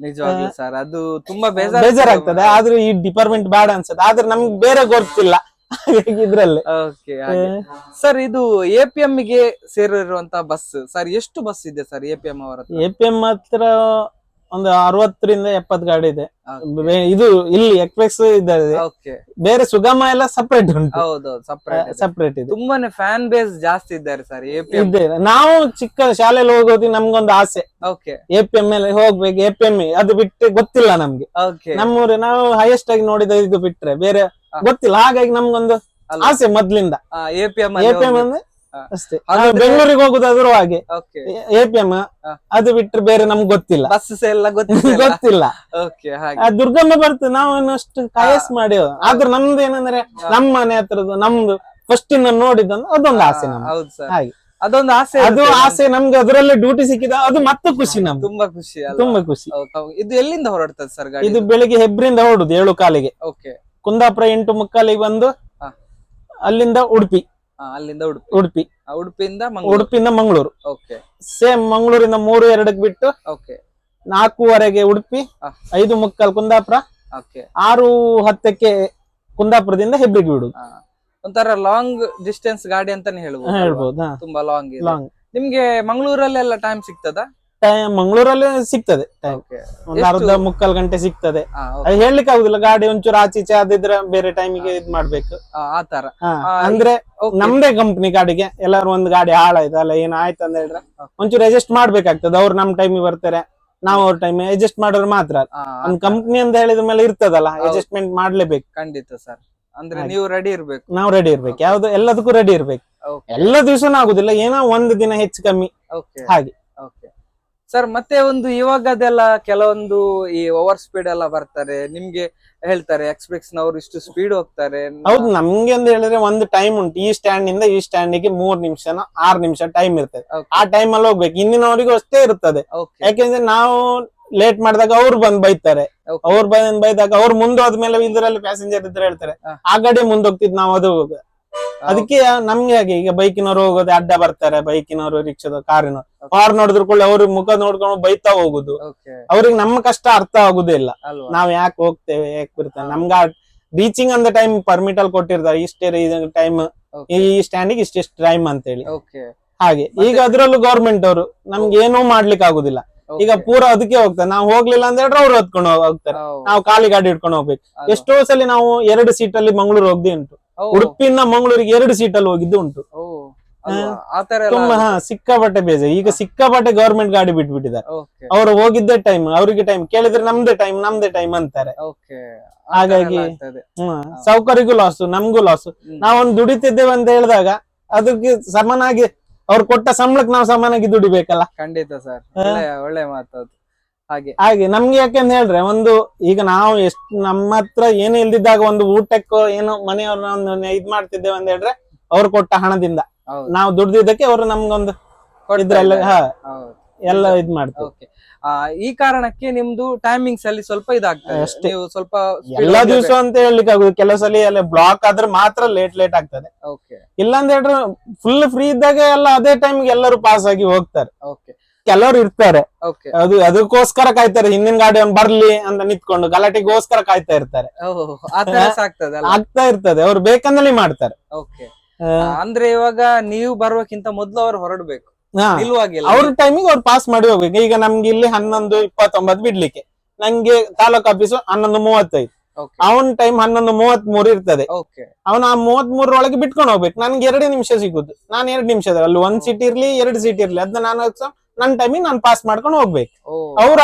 ನಿಜವಾಗ್ಲೂ ಸರ್ ಅದು ತುಂಬಾ ಬೇಜಾರಾಗ್ತದೆ ಆದ್ರೆ ಈ ಡಿಪಾರ್ಟ್ಮೆಂಟ್ ಬೇಡ ಅನ್ಸುತ್ತೆ. ಆದ್ರೆ ನಮ್ಗೆ ಬೇರೆ ಗೊತ್ತಿಲ್ಲ. ಇದ್ರಲ್ಲಿ ಓಕೆ ಸರ್ ಇದು ಎ ಪಿ ಎಂ ಗೆ ಸೇರಿರುವಂತ ಬಸ್ ಸರ್ ಎಷ್ಟು ಬಸ್ ಇದೆ ಸರ್ ಎ ಪಿ ಎಂ ಅವರ? ಎ ಪಿ ಎಂ ಹತ್ರ ಒಂದು ಅರವತ್ತರಿಂದ ಎಪ್ಪತ್ ಗಾಡಿ ಇದೆ. ಇದು ಇಲ್ಲಿ ಎಕ್ಸ್ಪ್ರೆಸ್ ಇದೆ ಬೇರೆ ಸುಗಮ ಎಲ್ಲ ಸಪ್ರೇಟ್ ಉಂಟು. ಹೌದೌದು ಸಪ್ರೇಟ್ ಸಪರೇಟ್ ಇದೆ. ತುಂಬಾನೇ ಫ್ಯಾನ್ ಬೇಸ್ ಜಾಸ್ತಿ ಇದ್ದಾರೆ ಸರ್ ಎ ಪಿ ಇದೆ. ನಾವು ಚಿಕ್ಕ ಶಾಲೆಯಲ್ಲಿ ಹೋಗೋದಿ ನಮ್ಗೊಂದು ಆಸೆ. ಓಕೆ. ಎ ಪಿ ಎಂ ಎಲ್ಲಿ ಹೋಗ್ಬೇಕು ಎ ಪಿ ಎಂ ಅದು ಬಿಟ್ಟು ಗೊತ್ತಿಲ್ಲ ನಮ್ಗೆ. ನಮ್ಮೂರು ನಾವು ಹೈಯೆಸ್ಟ್ ಆಗಿ ನೋಡಿದ ಇದು ಬಿಟ್ರೆ ಬೇರೆ. ಗೊತ್ತಿಲ್ಲ. ಹಾಗಾಗಿ ನಮ್ಗೊಂದು ಆಸೆ ಮೊದ್ಲಿಂದ. ಅಂದ್ರೆ ಅಷ್ಟೇ. ಬೆಂಗಳೂರಿಗೆ ಹೋಗುದಾದ್ರೂ ಹಾಗೆ. ಎಪಿಎಂ ಎ ಪಿ ಎಂ ಅದು ಬಿಟ್ರೆ ಬೇರೆ ನಮ್ಗೆ ಗೊತ್ತಿಲ್ಲ. ಬಸ್ ಎಲ್ಲ ಗೊತ್ತಿಲ್ಲ ದುರ್ಗಮ್ಮ ಬರ್ತದೆ. ನಾವು ಅಷ್ಟು ಕಾಯಸ್ ಮಾಡಿ ಆದ್ರೆ ನಮ್ದು ಏನಂದ್ರೆ ನಮ್ಮ ಮನೆ ಹತ್ರದ್ದು ನಮ್ದು ಫಸ್ಟ್ ಇಂದ ನೋಡಿದ್ದು ಅದೊಂದು ಆಸೆ ನಮ್ಗೆ ಹಾಗೆ. ಅದೊಂದು ಆಸೆ ಅದು ಆಸೆ ನಮ್ಗೆ ಅದರಲ್ಲೇ ಡ್ಯೂಟಿ ಸಿಕ್ಕಿದ ಅದು ಮತ್ತೆ ಖುಷಿ ನಮ್ಗೆ. ತುಂಬಾ ಖುಷಿ ತುಂಬಾ ಖುಷಿ. ಇದು ಎಲ್ಲಿಂದ ಹೊರಡ್ತದೆ ಸರ್ ಇದು ಬೆಳಿಗ್ಗೆ ಹೆಬ್ರಿಂದ ಹೊರಡುದು ಏಳು ಕಾಲಿಗೆ. ಓಕೆ ಕುಂದಾಪುರ ಎಂಟು ಮುಕ್ಕಾಲಿಗೆ ಬಂದು. ಅಲ್ಲಿಂದ ಉಡುಪಿ. ಅಲ್ಲಿಂದ ಉಡುಪಿ. ಉಡುಪಿ. ಆ, ಉಡುಪಿಯಿಂದ ಉಡುಪಿಯಿಂದ ಮಂಗಳೂರು. ಓಕೆ. ಸೇಮ್ ಮಂಗಳೂರಿಂದ ಮೂರು ಎರಡಕ್ಕೆ ಬಿಟ್ಟು ಓಕೆ. ನಾಲ್ಕೂವರೆಗೆ ಉಡುಪಿ. ಐದು ಮುಕ್ಕಾಲ್ ಕುಂದಾಪುರ ಓಕೆ. ಆರು ಹತ್ತಕ್ಕೆ ಕುಂದಾಪುರದಿಂದ ಹೆಬ್ರಿಗೆ ಬಿಡುದು. ಒಂಥರ ಲಾಂಗ್ ಡಿಸ್ಟೆನ್ಸ್ ಗಾಡಿ ಅಂತಾನೆ ಹೇಳ್ಬೋದು ಅಲ್ವಾ? ಹೇಳ್ಬೋದು ತುಂಬಾ ಲಾಂಗ್ ಲಾಂಗ್ ನಿಮ್ಗೆ ಮಂಗಳೂರಲ್ಲೆಲ್ಲ ಟೈಮ್ ಸಿಗ್ತದಾ? ಟೈಮ್ ಮಂಗಳೂರಲ್ಲಿ ಸಿಗ್ತದೆ. ಟೈಮ್ ಒಂದ್ ಅರ್ಧ ಮುಕ್ಕಾಲ್ ಗಂಟೆ ಸಿಗ್ತದೆ. ಅದು ಹೇಳಲಿಕ್ಕೆ ಆಗುದಿಲ್ಲ. ಗಾಡಿ ಒಂಚೂರು ಆಚೆ ಈಚೆ ಆದಿದ್ರೆ ಬೇರೆ ಟೈಮಿಗೆ ಇದ್ ಮಾಡ್ಬೇಕು. ಆ, ಆ ತರ. ಅಂದ್ರೆ. ನಮ್ದೇ ಕಂಪ್ನಿ ಗಾಡಿಗೆ ಎಲ್ಲಾರು ಒಂದ್ ಗಾಡಿ ಹಾಳಾಯ್ತು. ಅಲ್ಲ ಏನ್ ಆಯ್ತು ಅಂತ ಹೇಳಿದ್ರೆ. ಒಂಚೂರು ಅಡ್ಜಸ್ಟ್ ಮಾಡ್ಬೇಕಾಗ್ತದೆ. ಅವ್ರು ನಮ್ ಟೈಮಿಗೆ ಬರ್ತಾರೆ. ನಾವು ಅವ್ರ ಟೈಮ್ ಅಡ್ಜಸ್ಟ್ ಮಾಡೋರು ಮಾತ್ರ ಒಂದ್ ಕಂಪ್ನಿ ಅಂತ ಹೇಳಿದ ಮೇಲೆ ಇರ್ತದಲ್ಲ. ಅಡ್ಜಸ್ಟ್ಮೆಂಟ್ ಮಾಡ್ಲೇಬೇಕು. ಖಂಡಿತ ಸರ್. ಅಂದ್ರೆ ನೀವು ರೆಡಿ ಇರ್ಬೇಕು. ನಾವು ರೆಡಿ ಇರ್ಬೇಕು. ಯಾವ್ದು ಎಲ್ಲದಕ್ಕೂ ರೆಡಿ ಇರ್ಬೇಕು. ಎಲ್ಲ ದಿವಸನೂ ಆಗುದಿಲ್ಲ. ಏನೋ ಒಂದ್ ದಿನ ಹೆಚ್ಚು ಕಮ್ಮಿ. ಹಾಗೆ. ಸರ್ ಮತ್ತೆ ಒಂದು ಇವಾಗದೆಲ್ಲ ಕೆಲವೊಂದು ಈ ಓವರ್ ಸ್ಪೀಡ್ ಎಲ್ಲ ಬರ್ತಾರೆ ನಿಮ್ಗೆ ಹೇಳ್ತಾರೆ ಎಕ್ಸ್ಪ್ರೆಸ್ ನವರು ಇಷ್ಟು ಸ್ಪೀಡ್ ಹೋಗ್ತಾರೆ. ಹೌದು ನಮ್ಗೆ ಅಂತ ಹೇಳಿದ್ರೆ ಒಂದು ಟೈಮ್ ಉಂಟು ಈ ಸ್ಟ್ಯಾಂಡ್ ಇಂದ ಈ ಸ್ಟ್ಯಾಂಡ್ಗೆ ಮೂರ್ ನಿಮಿಷನ ಆರ್ ನಿಮಿಷ ಟೈಮ್ ಇರ್ತದೆ. ಆ ಟೈಮ್ ಅಲ್ಲಿ ಹೋಗ್ಬೇಕು ಹಿಂದಿನವರಿಗೂ ಅಷ್ಟೇ ಇರ್ತದೆ. ಯಾಕೆಂದ್ರೆ ನಾವು ಲೇಟ್ ಮಾಡಿದಾಗ ಅವ್ರು ಬಂದ್ ಬೈತಾರೆ. ಅವ್ರು ಬಂದ್ ಬೈದಾಗ ಅವ್ರು ಮುಂದೆ ಹೋದ್ಮೇಲೆ ಇದ್ರಲ್ಲಿ ಪ್ಯಾಸೆಂಜರ್ ಇದ್ರೆ ಹೇಳ್ತಾರೆ ಆ ಗಾಡಿ ಮುಂದೋಗ್ತಿದ್ ನಾವು ಅದು ಅದಕ್ಕೆ ನಮ್ಗೆ ಹಾಗೆ ಈಗ ಬೈಕಿನವ್ರು ಹೋಗೋದು ಅಡ್ಡ ಬರ್ತಾರೆ ಬೈಕಿನವರು ರಿಕ್ಷಾದ ಕಾರಿನವ್ರು. ಕಾರ್ ನೋಡಿದ್ರು ಕೂಡ ಅವ್ರ ಮುಖ ನೋಡ್ಕೊಂಡು ಬೈತಾ ಹೋಗುದು. ಅವ್ರಿಗೆ ನಮ್ಮ ಕಷ್ಟ ಅರ್ಥ ಆಗುದೇ ಇಲ್ಲ. ನಾವ್ ಯಾಕೆ ಹೋಗ್ತೇವೆ ಯಾಕೆ ಬಿಡ್ತೇವೆ ನಮ್ಗ ರೀಚಿಂಗ್ ಅಂದ ಟೈಮ್ ಪರ್ಮಿಟ್ ಅಲ್ಲಿ ಕೊಟ್ಟಿರ್ತಾರೆ. ಇಷ್ಟೇ ಟೈಮ್ ಈ ಸ್ಟ್ಯಾಂಡಿಗೆ ಇಷ್ಟಿಷ್ಟು ಟೈಮ್ ಅಂತ ಹೇಳಿ ಹಾಗೆ ಈಗ ಅದ್ರಲ್ಲೂ ಗೌರ್ಮೆಂಟ್ ಅವರು ನಮ್ಗೆ ಏನೂ ಮಾಡ್ಲಿಕ್ಕೆ ಆಗುದಿಲ್ಲ. ಈಗ ಪೂರ ಅದಕ್ಕೆ ಹೋಗ್ತಾರೆ. ನಾವು ಹೋಗ್ಲಿಲ್ಲ ಅಂದ್ರೆ ಅವ್ರು ಹೊತ್ಕೊಂಡು ಹೋಗ್ತಾರೆ. ನಾವು ಖಾಲಿ ಗಾಡಿ ಹಿಡ್ಕೊಂಡು ಹೋಗ್ಬೇಕು. ಎಷ್ಟೋ ಸಲ ನಾವು ಎರಡು ಸೀಟ್ ಅಲ್ಲಿ ಮಂಗಳೂರು ಹೋಗ್ದಿ ಉಂಟು. ಉಡುಪಿಯಿಂದ ಮಂಗಳೂರಿಗೆ ಎರಡು ಸೀಟ್ ಅಲ್ಲಿ ಹೋಗಿದ್ದು ಉಂಟು. ತುಂಬಾ ಹಾ ಸಿಕ್ಕಾಪಟ್ಟೆ ಬೇಜಾರು. ಈಗ ಸಿಕ್ಕಾಪಟ್ಟೆ ಗವರ್ಮೆಂಟ್ ಗಾಡಿ ಬಿಟ್ಬಿಟ್ಟಿದ್ದಾರೆ. ಅವರು ಅವ್ರು ಹೋಗಿದ್ದೇ ಟೈಮ್ ಅವ್ರಿಗೆ ಟೈಮ್ ಕೇಳಿದ್ರೆ ನಮ್ದೇ ಟೈಮ್ ನಮ್ದೇ ಟೈಮ್ ಅಂತಾರೆ. ಹಾಗಾಗಿ ಹ್ಮ್ ಸೌಕರ್ಯಗೂ ಲಾಸ್ ನಮ್ಗೂ ಲಾಸ್ ನಾವೊಂದು ದುಡಿತಿದ್ದೇವೆ ಅಂತ ಹೇಳಿದಾಗ ಅದಕ್ಕೆ ಸಮನಾಗಿ ಅವ್ರು ಕೊಟ್ಟ ಸಂಬಳಕ್ಕೆ ನಾವು ಸಮನಾಗಿ ದುಡಿಬೇಕಲ್ಲ. ಖಂಡಿತ ಸರ್. ಒಳ್ಳೆ ಮಾತು ಹಾಗೆ. ಹಾಗೆ ನಮ್ಗೆ ಯಾಕೆಂತ ಹೇಳ್ರೆ ಒಂದು ಈಗ ನಾವು ಎಷ್ಟು ನಮ್ಮ ಹತ್ರ ಏನು ಇಲ್ದಿದ್ದಾಗ ಒಂದು ಊಟಕ್ಕೋ ಏನು ಮನೆಯವ್ರನ್ನ ಒಂದು ಇದ್ ಮಾಡ್ತಿದ್ದೇವೆ ಅಂತ ಹೇಳಿದ್ರೆ ಅವ್ರು ಕೊಟ್ಟ ಹಣದಿಂದ. ನಾವು ದುಡ್ದಿದ್ದಕ್ಕೆ ಅವರು ನಮ್ಗೊಂದು ಇದ್ರೆಲ್ಲ ಎಲ್ಲ ಇದ್ ಮಾಡ್ತಾರೆ ಈ ಕಾರಣಕ್ಕೆ ನಿಮ್ದು ಟೈಮಿಂಗ್ಸ್ ಅಲ್ಲಿ ಸ್ವಲ್ಪ ಇದಾಗ್ತದೆ ಅಷ್ಟೇ. ಸ್ವಲ್ಪ ಎಲ್ಲಾ ದಿವಸ ಅಂತ ಹೇಳಲಿಕ್ಕೆ ಆಗುದು ಕೆಲವು ಸಲ ಎಲ್ಲ ಬ್ಲಾಕ್ ಆದ್ರೆ ಮಾತ್ರ ಲೇಟ್ ಲೇಟ್ ಆಗ್ತದೆ. ಓಕೆ ಇಲ್ಲ ಅಂತ ಹೇಳಿದ್ರೆ ಫುಲ್ ಫ್ರೀ ಇದ್ದಾಗ ಎಲ್ಲ ಅದೇ ಟೈಮ್ಗೆ ಎಲ್ಲರೂ ಪಾಸ್ ಆಗಿ ಹೋಗ್ತಾರೆ. ಓಕೆ ಕೆಲವರು ಇರ್ತಾರೆ. ಅದು ಅದಕ್ಕೋಸ್ಕರ ಕಾಯ್ತಾರೆ ಹಿಂದಿನ ಗಾಡಿ ಅವ್ನು ಬರ್ಲಿ ಅಂತ ನಿಂತ್ಕೊಂಡು ಗಲಾಟೆಗೋಸ್ಕರ ಕಾಯ್ತಾ ಇರ್ತಾರೆ. ಆಗ್ತಾ ಇರ್ತದೆ ಅವ್ರು ಬೇಕಂದ್ರೆ ಮಾಡ್ತಾರೆ. ಅಂದ್ರೆ ಇವಾಗ ನೀವು ಬರುವಕ್ಕಿಂತ ಮೊದ್ಲು ಅವ್ರು ಹೊರಡ್ಬೇಕು. ಅವ್ರ ಟೈಮಿಗೆ ಅವ್ರು ಪಾಸ್ ಮಾಡಿ ಹೋಗ್ಬೇಕು. ಈಗ ನಮ್ಗೆ ಇಲ್ಲಿ ಹನ್ನೊಂದು ಇಪ್ಪತ್ತೊಂಬತ್ತು ಬಿಡ್ಲಿಕ್ಕೆ. ನಂಗೆ ತಾಲೂಕ್ ಆಫೀಸ್ ಹನ್ನೊಂದು ಮೂವತ್ತೈದು. ಅವನ್ ಟೈಮ್ ಹನ್ನೊಂದು ಮೂವತ್ ಮೂರು ಇರ್ತದೆ ಅವನ ಆ ಮೂವತ್ ಮೂರೊಳಗೆ ಬಿಟ್ಕೊಂಡು ಹೋಗ್ಬೇಕು. ನನ್ಗೆ ಎರಡೇ ನಿಮಿಷ ಸಿಗುದು. ನಾನು ಎರಡು ನಿಮಿಷದ ಅಲ್ಲಿ ಒಂದ್ ಸೀಟ್ ಇರ್ಲಿ ಎರಡು ಸೀಟ್ ಇರ್ಲಿ. ಅದನ್ನ ನಾನು ನನ್ನ ಟೈಮಿಗೆ ನಾನು ಪಾಸ್ ಮಾಡ್ಕೊಂಡು ಹೋಗ್ಬೇಕು. ಅವ್ರ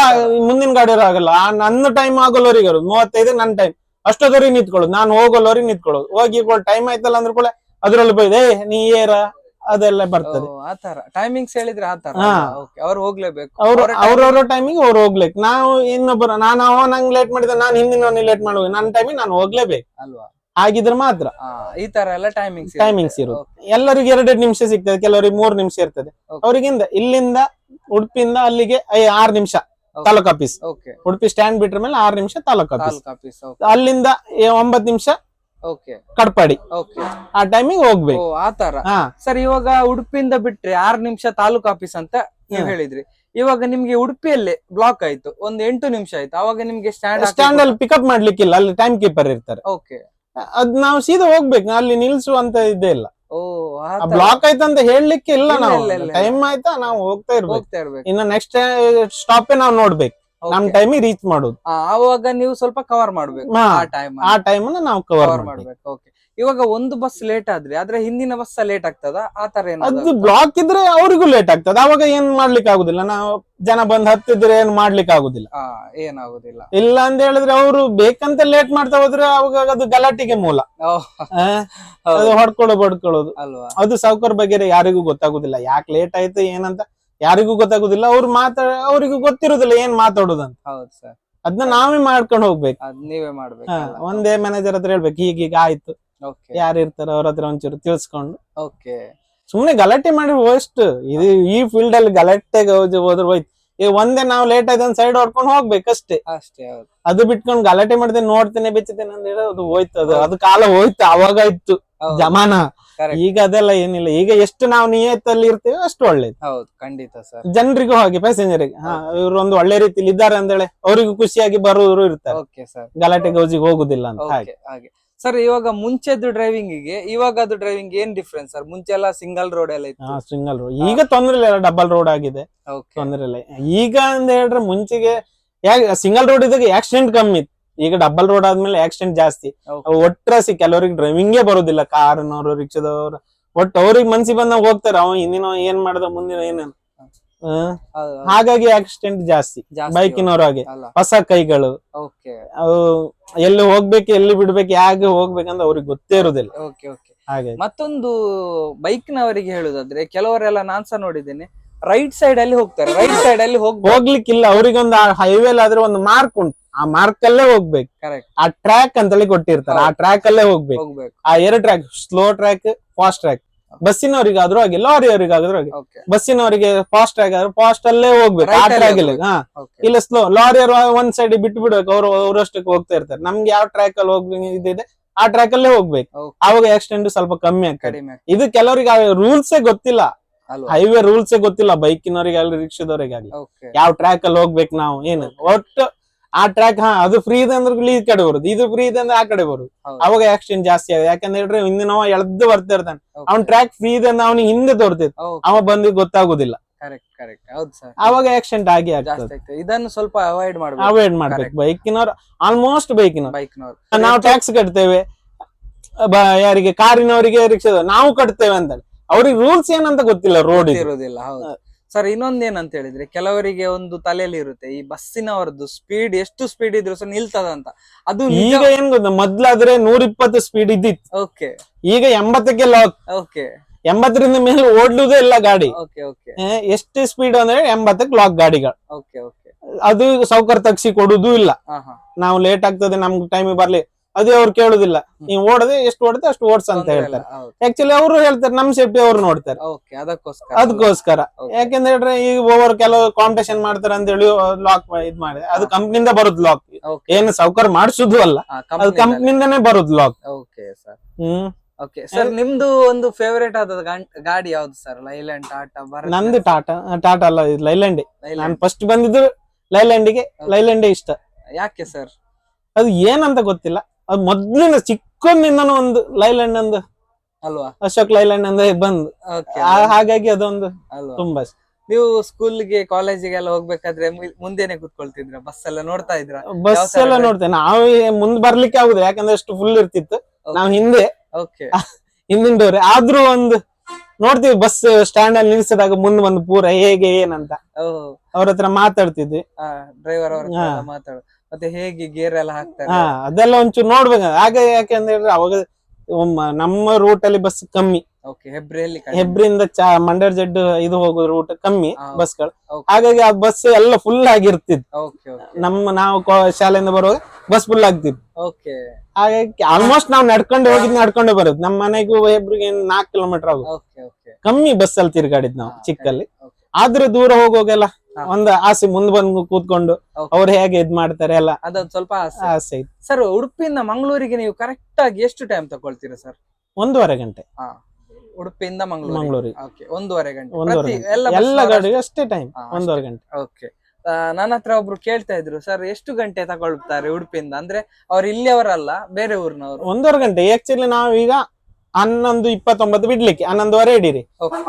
ಮುಂದಿನ ಗಾಡಿಯವ್ರು ಆಗಲ್ಲ. ಆ ನನ್ನ ಟೈಮ್ ಆಗೋಲ್ಲವ್ರಿಗೆ ಅವ್ರು ಮೂವತ್ತೈದು ನನ್ನ ಟೈಮ್ ಅಷ್ಟೊತ್ತವ್ರಿಗೆ ನಿಂತ್ಕೊಳ್ಳೋದು ನಾನು ಹೋಗೋಲ್ಲವ್ರಿಗೆ ನಿಂತ್ಕೊಳ್ಳೋದು. ಹೋಗಿ ಟೈಮ್ ಆಯ್ತಲ್ಲ ಅಂದ್ರೆ ಕೂಡ ಅದ್ರಲ್ಲಿ ಬೈದೆ ಏ ನೀ ಏರ? ಅದೆಲ್ಲ ಬರ್ತದೆ. ಆತರ ಟೈಮಿಂಗ್ಸ್ ಹೇಳಿದ್ರೆ ಆತರ ಅವ್ರು ಹೋಗ್ಲೇಬೇಕು. ಅವ್ರು ಅವ್ರವ್ರ ಟೈಮಿಂಗ್ ಅವ್ರು ಹೋಗ್ಬೇಕು ನಾವು ಇನ್ನೊಬ್ಬರ ನಾನು ಅವ ನಂಗೆ ಲೇಟ್ ಮಾಡಿದ ನಾನು ಹಿಂದಿನ ಲೇಟ್ ಮಾಡುವ. ನನ್ನ ಟೈಮಿಗೆ ನಾನು ಹೋಗ್ಲೇಬೇಕು. ಅಲ್ವಾ? ಆಗಿದ್ರೆ ಮಾತ್ರ. ಈ ತರ ಎಲ್ಲ ಟೈಮಿಂಗ್ಸ್ ಟೈಮಿಂಗ್ಸ್ ಇರುತ್ತೆ. ಎಲ್ಲರಿಗೂ ಎರಡೆರಡು ನಿಮಿಷ ಸಿಗ್ತದೆ ಕೆಲವರಿಗೆ ಮೂರ್ ನಿಮಿಷ ಇರ್ತದೆ. ಅವ್ರಿಗಿಂದ ಇಲ್ಲಿಂದ ಉಡುಪಿಯಿಂದ ಅಲ್ಲಿಗೆ ಆರು ನಿಮಿಷ taluk office okay Udupi stand ಬಿಟ್ರ ಮೇಲೆ ಆರು ನಿಮಿಷ ತಾಲೂಕ್ ಆಫೀಸ್ ಅಲ್ಲಿಂದ ಒಂಬತ್ತು ಒಂಬತ್ ನಿಮಿಷ ಕಡ್ಪಾಡಿ. ಓಕೆ ಆ ಟೈಮಿಗೆ ಹೋಗ್ಬೇಕು. ಆತರ ಸರ್ ಇವಾಗ ಉಡುಪಿಯಿಂದ ಬಿಟ್ರೆ ಆರು ನಿಮಿಷ ತಾಲೂಕ್ ಆಫೀಸ್ ಅಂತ ನೀವು ಹೇಳಿದ್ರಿ. ಇವಾಗ ನಿಮ್ಗೆ ಉಡುಪಿಯಲ್ಲಿ ಬ್ಲಾಕ್ ಆಯ್ತು ಒಂದ್ ಎಂಟು ನಿಮಿಷ ಆಯ್ತು ಅವಾಗ ನಿಮ್ಗೆ ಸ್ಟ್ಯಾಂಡ್ ಸ್ಟ್ಯಾಂಡ್ ಅಲ್ಲಿ ಪಿಕಪ್ ಮಾಡ್ಲಿಕ್ಕಿಲ್ಲ ಅಲ್ಲಿ ಟೈಮ್ ಕೀಪರ್ ಇರ್ತಾರೆ. ಓಕೆ ಅದ್ ನಾವು ಸೀದಾ ಹೋಗ್ಬೇಕು ಅಲ್ಲಿ ನಿಲ್ಸುವಂತ ಇದೇ ಇಲ್ಲ. ಬ್ಲಾಕ್ ಆಯ್ತು ಅಂತ ಹೇಳಲಿಕ್ಕೆ ಇಲ್ಲ ನಾವು. ಟೈಮ್ ಆಯ್ತಾ ನಾವು ಹೋಗ್ತಾ ಇರ್ಬೇಕು. ಇನ್ನು ನೆಕ್ಸ್ಟ್ ಸ್ಟಾಪ್ ನಾವು ನೋಡ್ಬೇಕು. ನಮ್ ಟೈಮ್ ರೀಚ್ ಮಾಡೋದು. ಆವಾಗ ನೀವು ಸ್ವಲ್ಪ ಕವರ್ ಮಾಡ್ಬೇಕು. ಆ ಟೈಮ್ ಆ ಟೈಮ್ ನಾವು ಕವರ್ ಮಾಡ್ಬೇಕು. ಓಕೆ ಇವಾಗ ಒಂದು ಬಸ್ ಲೇಟ್ ಆದ್ರೆ ಆದ್ರೆ ಹಿಂದಿನ ಬಸ್ ಲೇಟ್ ಆಗ್ತದ? ಆ ತರ ಅದು ಬ್ಲಾಕ್ ಇದ್ರೆ ಅವ್ರಿಗೂ ಲೇಟ್ ಆಗ್ತದ. ಅವಾಗ ಏನ್ ಮಾಡ್ಲಿಕ್ಕೆ ಆಗುದಿಲ್ಲ? ನಾವು ಜನ ಬಂದ್ ಹತ್ತಿದ್ರೆ ಏನ್ ಮಾಡ್ಲಿಕ್ಕೆ ಆಗುದಿಲ್ಲ. ಆ, ಏನಾಗುದಿಲ್ಲ ಇಲ್ಲ ಅಂತ ಹೇಳಿದ್ರೆ ಅವರು ಬೇಕಂತ ಲೇಟ್ ಮಾಡ್ತಾ ಹೋದ್ರೆ ಅವಾಗ ಅದು ಗಲಾಟೆಗೆ ಮೂಲ. ಅದು ಹೊಡ್ಕೊಳ್ಳೋ ಬಡ್ಕೊಳ್ಳೋದು ಅಲ್ವಾ? ಅದು ಸೌಕರ್ ಬಗ್ಗೆ ಯಾರಿಗೂ ಗೊತ್ತಾಗುದಿಲ್ಲ. ಯಾಕೆ ಲೇಟ್ ಆಯ್ತು ಏನಂತ ಯಾರಿಗೂ ಗೊತ್ತಾಗುದಿಲ್ಲ. ಅವ್ರು ಮಾತಾಡ ಅವ್ರಿಗೂ ಗೊತ್ತಿರುದಿಲ್ಲ ಏನ್ ಮಾತಾಡುದಂತ. ಹೌದು ಸರ್. ಅದನ್ನ ನಾವೇ ಮಾಡ್ಕೊಂಡು ಹೋಗ್ಬೇಕು. ಅದ್ ನೀವೇ ಮಾಡ್ಬೇಕು ಒಂದೇ ಮ್ಯಾನೇಜರ್ ಹತ್ರ ಹೇಳ್ಬೇಕು ಈಗ ಆಯ್ತು. ಯಾರು ಇರ್ತಾರ ಅವ್ರ ಹತ್ರ ಒಂಚೂರು ತಿಳ್ಸ್ಕೊಂಡು. ಓಕೆ ಸುಮ್ನೆ ಗಲಾಟೆ ಮಾಡಿ ವೇಸ್ಟ್ ಇದು ಈ ಫೀಲ್ಡ್ ಅಲ್ಲಿ ಗಲಾಟೆ ಹೋದ್- ಹೋದ್ರೆ ಹೋಯ್ತು. ಈಗ ಒಂದೇ ನಾವು ಲೇಟ್ ಆಯ್ತು ಒಂದ್ ಸೈಡ್ ಹೊಡ್ಕೊಂಡು ಹೋಗ್ಬೇಕಷ್ಟೇ ಅಷ್ಟೇ. ಅದು ಬಿಟ್ಕೊಂಡು ಗಲಾಟೆ ಮಾಡಿದೆ ನೋಡ್ತೇನೆ ಬೆಚ್ಚತೇನೆ ಅಂತ ಹೇಳಿ ಅದು ಹೋಯ್ತು. ಅದು ಅದು ಕಾಲ ಹೋಯ್ತು ಅವಾಗ ಇತ್ತು. ಜಮಾನ. ಈಗ ಅದೆಲ್ಲ ಏನಿಲ್ಲ. ಈಗ ಎಷ್ಟು ನಾವು ನಿಯತ್ತಲ್ಲಿ ಇರ್ತೇವೆ ಅಷ್ಟು ಒಳ್ಳೇದು. ಹೌದು ಖಂಡಿತ ಸರ್. ಜನರಿಗೂ ಹಾಗೆ ಪ್ಯಾಸೆಂಜರ್ಗೆ ಹಾ ಇವ್ರು ಒಂದು ಒಳ್ಳೆ ರೀತಿಲಿ ಇದ್ದಾರೆ ಅಂತೇಳಿ ಅವರಿಗೂ ಖುಷಿಯಾಗಿ ಬರೋರು ಇರ್ತಾರೆ. ಗಲಾಟೆ ಗೌಜಿಗೆ ಹೋಗುದಿಲ್ಲ ಅಂತ ಹಾಗೆ. ಸರ್ ಇವಾಗ ಮುಂಚೆದ್ದು ಡ್ರೈವಿಂಗ್ಗೆ ಇವಾಗದು ಡ್ರೈವಿಂಗ್ ಏನ್ ಡಿಫ್ರೆನ್ಸ್ ಸರ್ ಮುಂಚೆ ಎಲ್ಲ ಸಿಂಗಲ್ ರೋಡ್ ಎಲ್ಲ ಇತ್ತು. ಸಿಂಗಲ್ ರೋಡ್ ಈಗ ತೊಂದ್ರೆ ಇಲ್ಲ ಡಬಲ್ ರೋಡ್ ಆಗಿದೆ. ಓಕೆ ತೊಂದ್ರೆ ಇಲ್ಲ. ಈಗ ಅಂತ ಹೇಳಿದ್ರೆ ಮುಂಚೆಗೆ ಸಿಂಗಲ್ ರೋಡ್ ಇದ್ದಾಗ ಆಕ್ಸಿಡೆಂಟ್ ಕಮ್ಮಿ ಇತ್ತು. ಈಗ ಡಬಲ್ ರೋಡ್ ಆದ್ಮೇಲೆ ಆಕ್ಸಿಡೆಂಟ್ ಜಾಸ್ತಿ. Okay. ಒಟ್ರಾಸಿ ಕೆಲವರಿಗೆ ಡ್ರೈವಿಂಗೇ ಬರೋದಿಲ್ಲ. ಕಾರ್ನವರು ರಿಕ್ಷಾದವರು. ಒಟ್ಟು ಅವ್ರಿಗೆ ಮನ್ಸಿ ಬಂದಾಗ ಹೋಗ್ತಾರೆ. ಅವ ಹಿಂದಿನ ಏನ್ ಮಾಡ್ದ ಮುಂದಿನ ಏನೇನು. ಹಾಗಾಗಿ ಆಕ್ಸಿಡೆಂಟ್ ಜಾಸ್ತಿ. ಬೈಕಿನವರು ಹಾಗೆ. ಅಲ್ಲ. ಹೊಸ ಕೈಗಳು. ಅವು ಎಲ್ಲಿ ಹೋಗ್ಬೇಕು ಎಲ್ಲಿ ಬಿಡ್ಬೇಕು ಹೇಗೆ ಹೋಗ್ಬೇಕಂತ ಅವ್ರಿಗೆ ಗೊತ್ತೇ ಇರುದಿಲ್ಲ. ಹಾಗೆ ಮತ್ತೊಂದು ಬೈಕ್ ನವರಿಗೆ ಹೇಳುದಾದ್ರೆ ಕೆಲವರೆಲ್ಲ ನಾನ್ಸ ನೋಡಿದ್ದೇನೆ ರೈಟ್ ಸೈಡ್ ಅಲ್ಲಿ ಹೋಗ್ತಾರೆ. ರೈಟ್ ಸೈಡ್ ಅಲ್ಲಿ ಹೋಗ್ಲಿಕ್ಕಿಲ್ಲ. ಅವ್ರಿಗೊಂದು ಹೈವೇಲ್ ಆದ್ರೆ ಒಂದು ಮಾರ್ಕ್ ಉಂಟು. ಆ ಮಾರ್ಕ್ ಅಲ್ಲೇ ಹೋಗ್ಬೇಕು. ಕರೆಕ್ಟ್ ಆ ಟ್ರ್ಯಾಕ್ ಅಂತೇಳಿ ಕೊಟ್ಟಿರ್ತಾರೆ. ಆ ಟ್ರ್ಯಾಕ್ ಅಲ್ಲೇ ಹೋಗ್ಬೇಕು. ಆ ಎರಡು track slow track fast track ಬಸ್ಸಿನವರಿಗಾದ್ರೂ ಹಾಗೆ ಲಾರಿಯವರಿಗಾದ್ರೂ ಹಾಗೆ. ಓಕೆ ಬಸ್ಸಿನವರಿಗೆ ಫಾಸ್ಟ್ ಟ್ರ್ಯಾಕ್ ಆದ್ರೆ ಫಾಸ್ಟ್ ಅಲ್ಲೇ ಹೋಗ್ಬೇಕು ಆ ಆಗಿಲ್ಲ ಟ್ರ್ಯಾಕ್ ಹಾ. ಇಲ್ಲ ಸ್ಲೋ ಲಾರಿಯವರು ಒಂದ್ ಸೈಡ್ ಬಿಟ್ಟು ಬಿಡ್ಬೇಕು ಅವ್ರು ಅವರಷ್ಟಕ್ಕೆ ಹೋಗ್ತಾ ಇರ್ತಾರೆ. ನಮ್ಗೆ ಯಾವ ಟ್ರ್ಯಾಕ್ ಅಲ್ಲಿ ಹೋಗ್ಬೇಕು ಇದಿದೆ ಆ ಟ್ರ್ಯಾಕ್ ಅಲ್ಲೇ ಹೋಗ್ಬೇಕು. ಅವಾಗ ಆಕ್ಸಿಡೆಂಟ್ ಸ್ವಲ್ಪ ಕಮ್ಮಿ ಆಗ್ತದೆ. ಇದು ಕೆಲವರಿಗೆ ರೂಲ್ಸೇ ಗೊತ್ತಿಲ್ಲ. ಹೈವೇ ರೂಲ್ಸೇ ಗೊತ್ತಿಲ್ಲ ಬೈಕಿನವರಿಗಾಗ್ಲಿ ರಿಕ್ಷಾದವರಿಗಾಗ್ಲಿ. ಯಾವ ಟ್ರ್ಯಾಕ್ ಅಲ್ಲಿ ಹೋಗ್ಬೇಕು ನಾವು ಏನು? ಒಟ್ಟು ಆ ಟ್ರ್ಯಾಕ್ ಹಾ ಅದು ಫ್ರೀ ಇದೆ ಅಂದ್ರೆ ಈ ಕಡೆ ಬರುದು. ಇದು ಫ್ರೀ ಇದೆ ಅಂದ್ರೆ ಆ ಕಡೆ ಬರುದು. ಅವಾಗ ಆಕ್ಸಿಡೆಂಟ್ ಜಾಸ್ತಿ ಆಗಿದೆ ಯಾಕಂದ್ರೆ ಹೇಳ್ರೆ ಅವ ಎಳ್ದು ಬರ್ತಾ ಇರ್ತಾನೆ. ಅವ್ನ್ ಟ್ರ್ಯಾಕ್ ಫ್ರೀ ಇದೆ ಅಂದ್ರೆ ಅವ್ನಿಗೆ ಹಿಂದೆ ತೋರ್ತಿತ್ತು. ಅವ ಬಂದು ಗೊತ್ತಾಗುದಿಲ್ಲ. ಕರೆಕ್ಟ್ ಕರೆಕ್ಟ್ ಹೌದು ಸರ್ ಅವಾಗ ಆಕ್ಸಿಡೆಂಟ್ ಆಗಿ ಜಾಸ್ತಿ ಆಗ್ತದೆ. ಇದನ್ನು ಸ್ವಲ್ಪ ಅವಾಯ್ಡ್ ಮಾಡ್ಬೇಕು. ಅವಾಯ್ಡ್ ಮಾಡ್ಬೇಕು. ಬೈಕಿನವ್ರು ಆಲ್ಮೋಸ್ಟ್ ಬೈಕಿನವ್ರು. ಬೈಕ್ನವ್ರು. ನಾವು ಟ್ಯಾಕ್ಸ್ ಕಟ್ತೇವೆ. ಯಾರಿಗೆ ಕಾರಿನವರಿಗೆ ರಿಕ್ಷಾ ನಾವು ಕಟ್ತೇವೆ ಅಂತ ಅವ್ರಿಗೆ ರೂಲ್ಸ್ ಏನಂತ ಗೊತ್ತಿಲ್ಲ ರೋಡ್ ಇರೋದಿಲ್ಲ ಹೌದು. ಸರ್ ಇನ್ನೊಂದೇನಂತ ಹೇಳಿದ್ರೆ ಕೆಲವರಿಗೆ ಒಂದು ತಲೆಯಲ್ಲಿ ಇರುತ್ತೆ ಈ ಬಸ್ಸಿನವರದ್ದು ಸ್ಪೀಡ್ ಎಷ್ಟು ಸ್ಪೀಡ್ ಇದ್ರು ಸಹ ನಿಲ್ತದಂತ. ಅದು ಈಗ ಏನ್ ಗೊತ್ತ ಮೊದ್ಲಾದ್ರೆ ನೂರ ಇಪ್ಪತ್ತು ಸ್ಪೀಡ್ ಇದ್ದಿತ್ತು. ಓಕೆ ಈಗ ಎಂಬತ್ತಕ್ಕೆ ಲಾಕ್ ಓಕೆ ಎಂಬತ್ತರಿಂದ ಮೇಲೆ ಓಡ್ಲುದೇ ಇಲ್ಲ ಗಾಡಿ. ಓಕೆ ಓಕೆ ಎಷ್ಟು ಸ್ಪೀಡ್ ಅಂದ್ರೆ ಎಂಬತ್ತಕ್ಕೆ ಲಾಕ್ ಗಾಡಿಗಳು. ಓಕೆ ಓಕೆ ಅದು ಸೌಕರ್ಯ ತಗ್ಸಿ ಕೊಡುದು ಇಲ್ಲ. ನಾವು ಲೇಟ್ ಆಗ್ತದೆ ನಮ್ಗೆ ಟೈಮಿಗೆ ಬರ್ಲಿ. ಅದು ಅವ್ರು ಕೇಳುದಿಲ್ಲ. ನೀವು ಓಡದೆ ಎಷ್ಟು ಓಡದೆ ಅಷ್ಟು ಓಡ್ಸ ಅಂತ ಹೇಳ್ತಾರೆ. ಆಕ್ಚುಲಿ ಅವರು ಹೇಳ್ತಾರೆ ನಮ್ ಸೇಫ್ಟಿ ಅವ್ರು ನೋಡ್ತಾರೆ. ಅದಕ್ಕೋಸ್ಕರ. ಯಾಕೆಂದ್ರೆ ಹೇಳ್ರೆ ಈಗ ಓವರ್ ಕೆಲವು ಕಾಂಪಿಟೇಷನ್ ಮಾಡ್ತಾರೆ ಅಂತ ಹೇಳಿ ಲಾಕ್ ಇದ್ ಮಾಡಿ ಅದು ಕಂಪ್ನಿಂದ ಬರುದು ಲಾಕ್ ಏನು ಸೌಕರ್ಯ ಮಾಡಿಸುದು ಅಲ್ಲ. ಅದು ಕಂಪ್ನಿಂದಾನೇ ಬರುದು lock okay sir. Hmm. Okay sir ನಿಮ್ದು ಒಂದು ಫೇವರೇಟ್ ಆದ ಗಾಡಿ ಯಾವ್ದು ಸರ್? ಲೈಲ್ಯಾಂಡ್ ಟಾಟಾ ನಂದು ಟಾಟಾ ಟಾಟಾ ಅಲ್ಲ ಲೈಲ್ಯಾಂಡ್ ನಾನು ಫಸ್ಟ್ ಬಂದಿದ್ದು ಲೈಲ್ಯಾಂಡಿಗೆ ಲೈಲ್ಯಾಂಡೇ ಇಷ್ಟ. ಯಾಕೆ ಸರ್? ಅದು ಏನಂತ ಗೊತ್ತಿಲ್ಲ. ಅದು ಮೊದ್ಲಿನ ಚಿಕ್ಕೊಂದಿಂದ ಒಂದು ಲೈಲ್ಯಾಂಡ್ ಒಂದು ಅಲ್ವಾ? ಅಶೋಕ್ ಲೈಲ್ಯಾಂಡ್ ಅಂದ್ರೆ ಬಂದ್. ಆ- ಹಾಗಾಗಿ ಅದೊಂದು ಅಲ್ವಾ? ತುಂಬಾ. ನೀವು ಸ್ಕೂಲ್ಗೆ ಕಾಲೇಜಿಗೆಲ್ಲ ಹೋಗ್ಬೇಕಾದ್ರೆ ಮು- ಮುಂದೆನೆ ಕೂತ್ಕೊಳ್ತಿದ್ರ? ಬಸ್ ಎಲ್ಲ ನೋಡ್ತಾ ಇದ್ರ? ಬಸ್ ತರ ಎಲ್ಲ ನೋಡ್ತೇನೆ. ನೋಡ್ತೇವೆ ನಾವು ಮುಂದ್ ಬರ್ಲಿಕ್ಕೆ ಆಗುದಿಲ್ಲ ಯಾಕಂದ್ರೆ ಅಷ್ಟು ಫುಲ್ ಇರ್ತಿತ್ತು. ನಾವ್ ಹಿಂದೆ. ಓಕೆ ಹಿಂದಿನ ಡೋರ್ ಆದ್ರೂ ಒಂದು ನೋಡ್ತೀವಿ ಬಸ್ ಸ್ಟ್ಯಾಂಡ್ ಅಲ್ಲಿ ನಿಲ್ಸಿದಾಗ ಮುಂದ್ ಒಂದು ಪೂರ ಹೇಗೆ ಏನಂತ ಅವ್ರ ಹತ್ರ ಮಾತಾಡ್ತಿದ್ವಿ. ಡ್ರೈವರ್ ಅವ್ರ ಹಾ. ಮಾತಾಡು. ಮತ್ತೆ ಹೇಗೆ ಗೇರ್ ಎಲ್ಲ ಹಾಕ್ತಾರೆ? ಹಾ ಅದೆಲ್ಲ ಒಂಚೂರು ನೋಡ್ಬೇಕು. ಆಗ ಯಾಕೆ ಅಂತ ಹೇಳಿದ್ರೆ ಅವಾಗ ಒಮ್ಮ- ನಮ್ಮ ರೂಟ್ ಅಲ್ಲಿ ಬಸ್ ಕಮ್ಮಿ. ಓಕೆ ಹೆಬ್ರಿಯಲ್ಲಿ ಹೆಬ್ರಿಂದ ಚಾ ಮಂಡ್ಯ ಜಡ್ ಇದು ಹೋಗೋ ರೂಟ್ ಕಮ್ಮಿ ಹಾ. ಬಸ್ಗಳು Okay. ಹಾಗಾಗಿ ಆ ಬಸ್ ಎಲ್ಲ ಫುಲ್ ಆಗಿರ್ತಿತ್ತು. ಓಕೆ ನಮ್ಮ ನಾವು ಕೋ- ಶಾಲೆಯಿಂದ ಬರುವಾಗ ಬಸ್ ಫುಲ್ ಆಗ್ತಿತ್ತು. ಓಕೆ ಹಾಗಾಗಿ ಆಲ್ಮೋಸ್ಟ್ ನಾವು ನಡ್ಕೊಂಡು ಹೋಗಿದ್ ನಡ್ಕೊಂಡೇ ಬರೋದು. ನಮ್ಮ ಮನೆಗೂ ಹೆಬ್ರಿಗೆ ನಾಲ್ಕು ಕಿಲೋಮೀಟರ್ ಆಗುತ್ತೆ ಓಕೆ ಓಕೆ ಕಮ್ಮಿ ಬಸ್ ಅಲ್ಲಿ ತಿರ್ಗಾಡಿದ್ ನಾವು ಚಿಕ್ಕಲ್ಲಿ. ಆದ್ರೆ ದೂರ ಹೋಗೋಗೆಲ್ಲ ಹಾ. ಒಂದ್ ಆಸೆ ಮುಂದ್ ಬಂದು ಕೂತ್ಕೊಂಡು. ಅವ್ರು ಹೇಗೆ ಇದ್ ಮಾಡ್ತಾರೆ ಎಲ್ಲ ಅದೊಂದು ಸ್ವಲ್ಪ ಆಸೆ. ಆಸೆ ಇತ್ತು ಸರ್ ಉಡುಪಿಯಿಂದ ಮಂಗಳೂರಿಗೆ ನೀವು ಕರೆಕ್ಟ್ ಆಗಿ ಎಷ್ಟು ಟೈಮ್ ತಗೊಳ್ತೀರಾ ಸರ್ ಒಂದೂವರೆ ಗಂಟೆ. ಉಡುಪಿಯಿಂದ ಮಂಗಳೂರು ಮಂಗಳೂರಿಗೆ. ಓಕೆ ಒಂದೂವರೆ ಗಂಟೆ. ಪ್ರತಿ. ಎಲ್ಲ ಎಲ್ಲ ಬಸ್ನವರು ಗಾಡಿಗೆ ಅಷ್ಟೇ ಟೈಮ್ ಹಾ, ಒಂದೂವರೆ ಗಂಟೆ. ಓಕೆ ನನ್ನ ಹತ್ರ ಒಬ್ರು ಕೇಳ್ತಾ ಇದ್ರು ಸರ್ ಎಷ್ಟು ಗಂಟೆ ತಗೊಳ್ತಾರೆ ಉಡುಪಿಯಿಂದ? ಅಂದ್ರೆ ಅವ್ರು ಇಲ್ಲಿಯವರಲ್ಲ ಬೇರೆ ಊರಿನವರು. ಒಂದೂವರೆ ಗಂಟೆ. ಆಕ್ಚುಲಿ ನಾವೀಗ ಹನ್ನೊಂದು ಇಪ್ಪತ್ತೊಂಬತ್ತು ಬಿಡ್ಲಿಕ್ಕೆ ಹನ್ನೊಂದುವರೆ ಇಡೀರಿ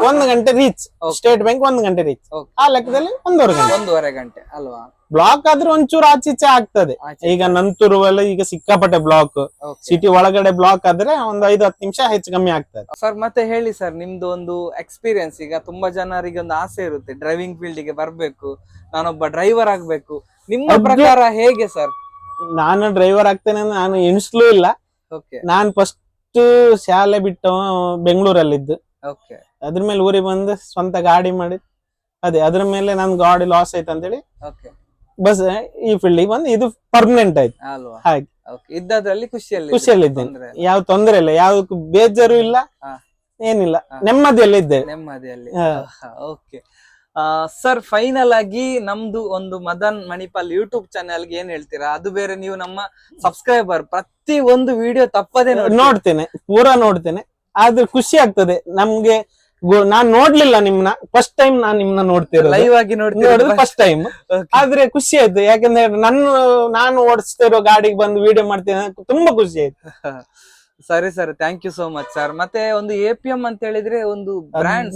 ಒಂದ್ ಗಂಟೆ ರೀಚ್ ಸ್ಟೇಟ್ ಬ್ಯಾಂಕ್ ಒಂದ್ ಗಂಟೆ ರೀಚ್ ಆ ಲೆಕ್ಕದಲ್ಲಿ ಒಂದೂವರೆ ಗಂಟೆ. ಒಂದೂವರೆ ಗಂಟೆ ಅಲ್ವಾ? ಬ್ಲಾಕ್ ಆದ್ರೆ ಒಂಚೂರು ಆಚೀಚೆ ಆಗ್ತದೆ. ಈಗ ನಂತೂರು ಎಲ್ಲ ಈಗ ಸಿಕ್ಕಾಪಟ್ಟೆ ಬ್ಲಾಕ್ ಸಿಟಿ ಒಳಗಡೆ ಬ್ಲಾಕ್ ಆದ್ರೆ ಒಂದ್ ಐದು ಹತ್ತು ನಿಮಿಷ ಹೆಚ್ಚು ಕಮ್ಮಿ ಆಗ್ತದೆ. ಸರ್ ಮತ್ತೆ ಹೇಳಿ ಸರ್ ನಿಮ್ದು ಒಂದು ಎಕ್ಸ್ಪೀರಿಯನ್ಸ್ ಈಗ ತುಂಬಾ ಜನರಿಗೆ ಒಂದು ಆಸೆ ಇರುತ್ತೆ. ಡ್ರೈವಿಂಗ್ ಫೀಲ್ಡ್ಗೆ ಬರ್ಬೇಕು. ನಾನೊಬ್ಬ ಡ್ರೈವರ್ ಆಗ್ಬೇಕು. ನಿಮ್ಮ ಪ್ರಕಾರ ಹೇಗೆ ಸರ್ ನಾನು ಡ್ರೈವರ್ ಆಗ್ತೇನೆ ನಾನು ಎಣಿಸ್ಲೂ ಇಲ್ಲ. ನಾನ್ ಫಸ್ಟ್ ಶಾಲೆ ಬಿಟ್ಟು ಬೆಂಗಳೂರಲ್ಲಿದ್ದು. ಓಕೆ ಅದ್ರ ಮೇಲೆ ಊರಿಗೆ ಬಂದು ಸ್ವಂತ ಗಾಡಿ ಮಾಡಿ ಅದೇ ಅದ್ರ ಮೇಲೆ ನನ್ ಗಾಡಿ ಲಾಸ್ ಆಯ್ತು ಅಂತೇಳಿ ಓಕೆ ಬಸ್ ಈ ಫೀಲ್ಡಿಗೆ ಬಂದು ಇದು ಪರ್ಮನೆಂಟ್ ಆಯ್ತು. ಅಲ್ವಾ? ಹಾಗೆ. ಓಕೆ ಇದ್ದದ್ರಲ್ಲಿ ಖುಷಿಯಲ್ಲಿ ಖುಷಿಯಲ್ಲಿದ್ದೇನೆ. ತೊಂದ್ರೆ ಇಲ್ಲ. ಯಾವ ತೊಂದರೆ ಇಲ್ಲ. ಯಾವ್ದಕ್ಕೂ ಬೇಜಾರು ಇಲ್ಲ. ಏನಿಲ್ಲ. ನೆಮ್ಮದಿಯಲ್ಲಿ. ಇದ್ದೇವೆ ನೆಮ್ಮದಿಯಲ್ಲಿ ಓಕೆ ಸರ್ ಫೈನಲ್ ಆಗಿ ನಮ್ದು ಒಂದು ಮದನ್ ಮಣಿಪಾಲ್ ಯೂಟ್ಯೂಬ್ ಚಾನೆಲ್ಗೆ ಏನ್ ಹೇಳ್ತೀರಾ? ಅದು ಬೇರೆ ನೀವು ನಮ್ಮ ಸಬ್ಸ್ಕ್ರೈಬರ್ ಪ್ರತಿ ಒಂದು ವಿಡಿಯೋ ತಪ್ಪದೆ ನೋಡಿ ನೋಡ್ತೇನೆ ಪೂರಾ ನೋಡ್ತೇನೆ. ಆದ್ರೆ ಖುಷಿ ಆಗ್ತದೆ ನಮ್ಗೆ ನಾನ್ ನೋಡ್ಲಿಲ್ಲ ನಿಮ್ನ ಫಸ್ಟ್ ಟೈಮ್ ನಾನ್ ನಿಮ್ನ ನೋಡ್ತೀರ ಲೈವ್ ಆಗಿ ನೋಡ್ತೀನಿ ಫಸ್ಟ್ ಟೈಮ್ ಆದ್ರೆ ಖುಷಿ ಆಯ್ತು ಯಾಕಂದ್ರೆ ನನ್ನ ನಾನು ಓಡಿಸ್ತಿರೋ ಗಾಡಿಗೆ ಬಂದು ವಿಡಿಯೋ ಮಾಡ್ತೇನೆ ತುಂಬಾ ಖುಷಿ ಆಯ್ತು. ಸರಿ sir. Thank you so much sir ಮತ್ತೆ ಒಂದು ಎ ಪಿ ಎಂ ಅಂತ ಹೇಳಿದ್ರೆ ಒಂದು ಬ್ರ್ಯಾಂಡ್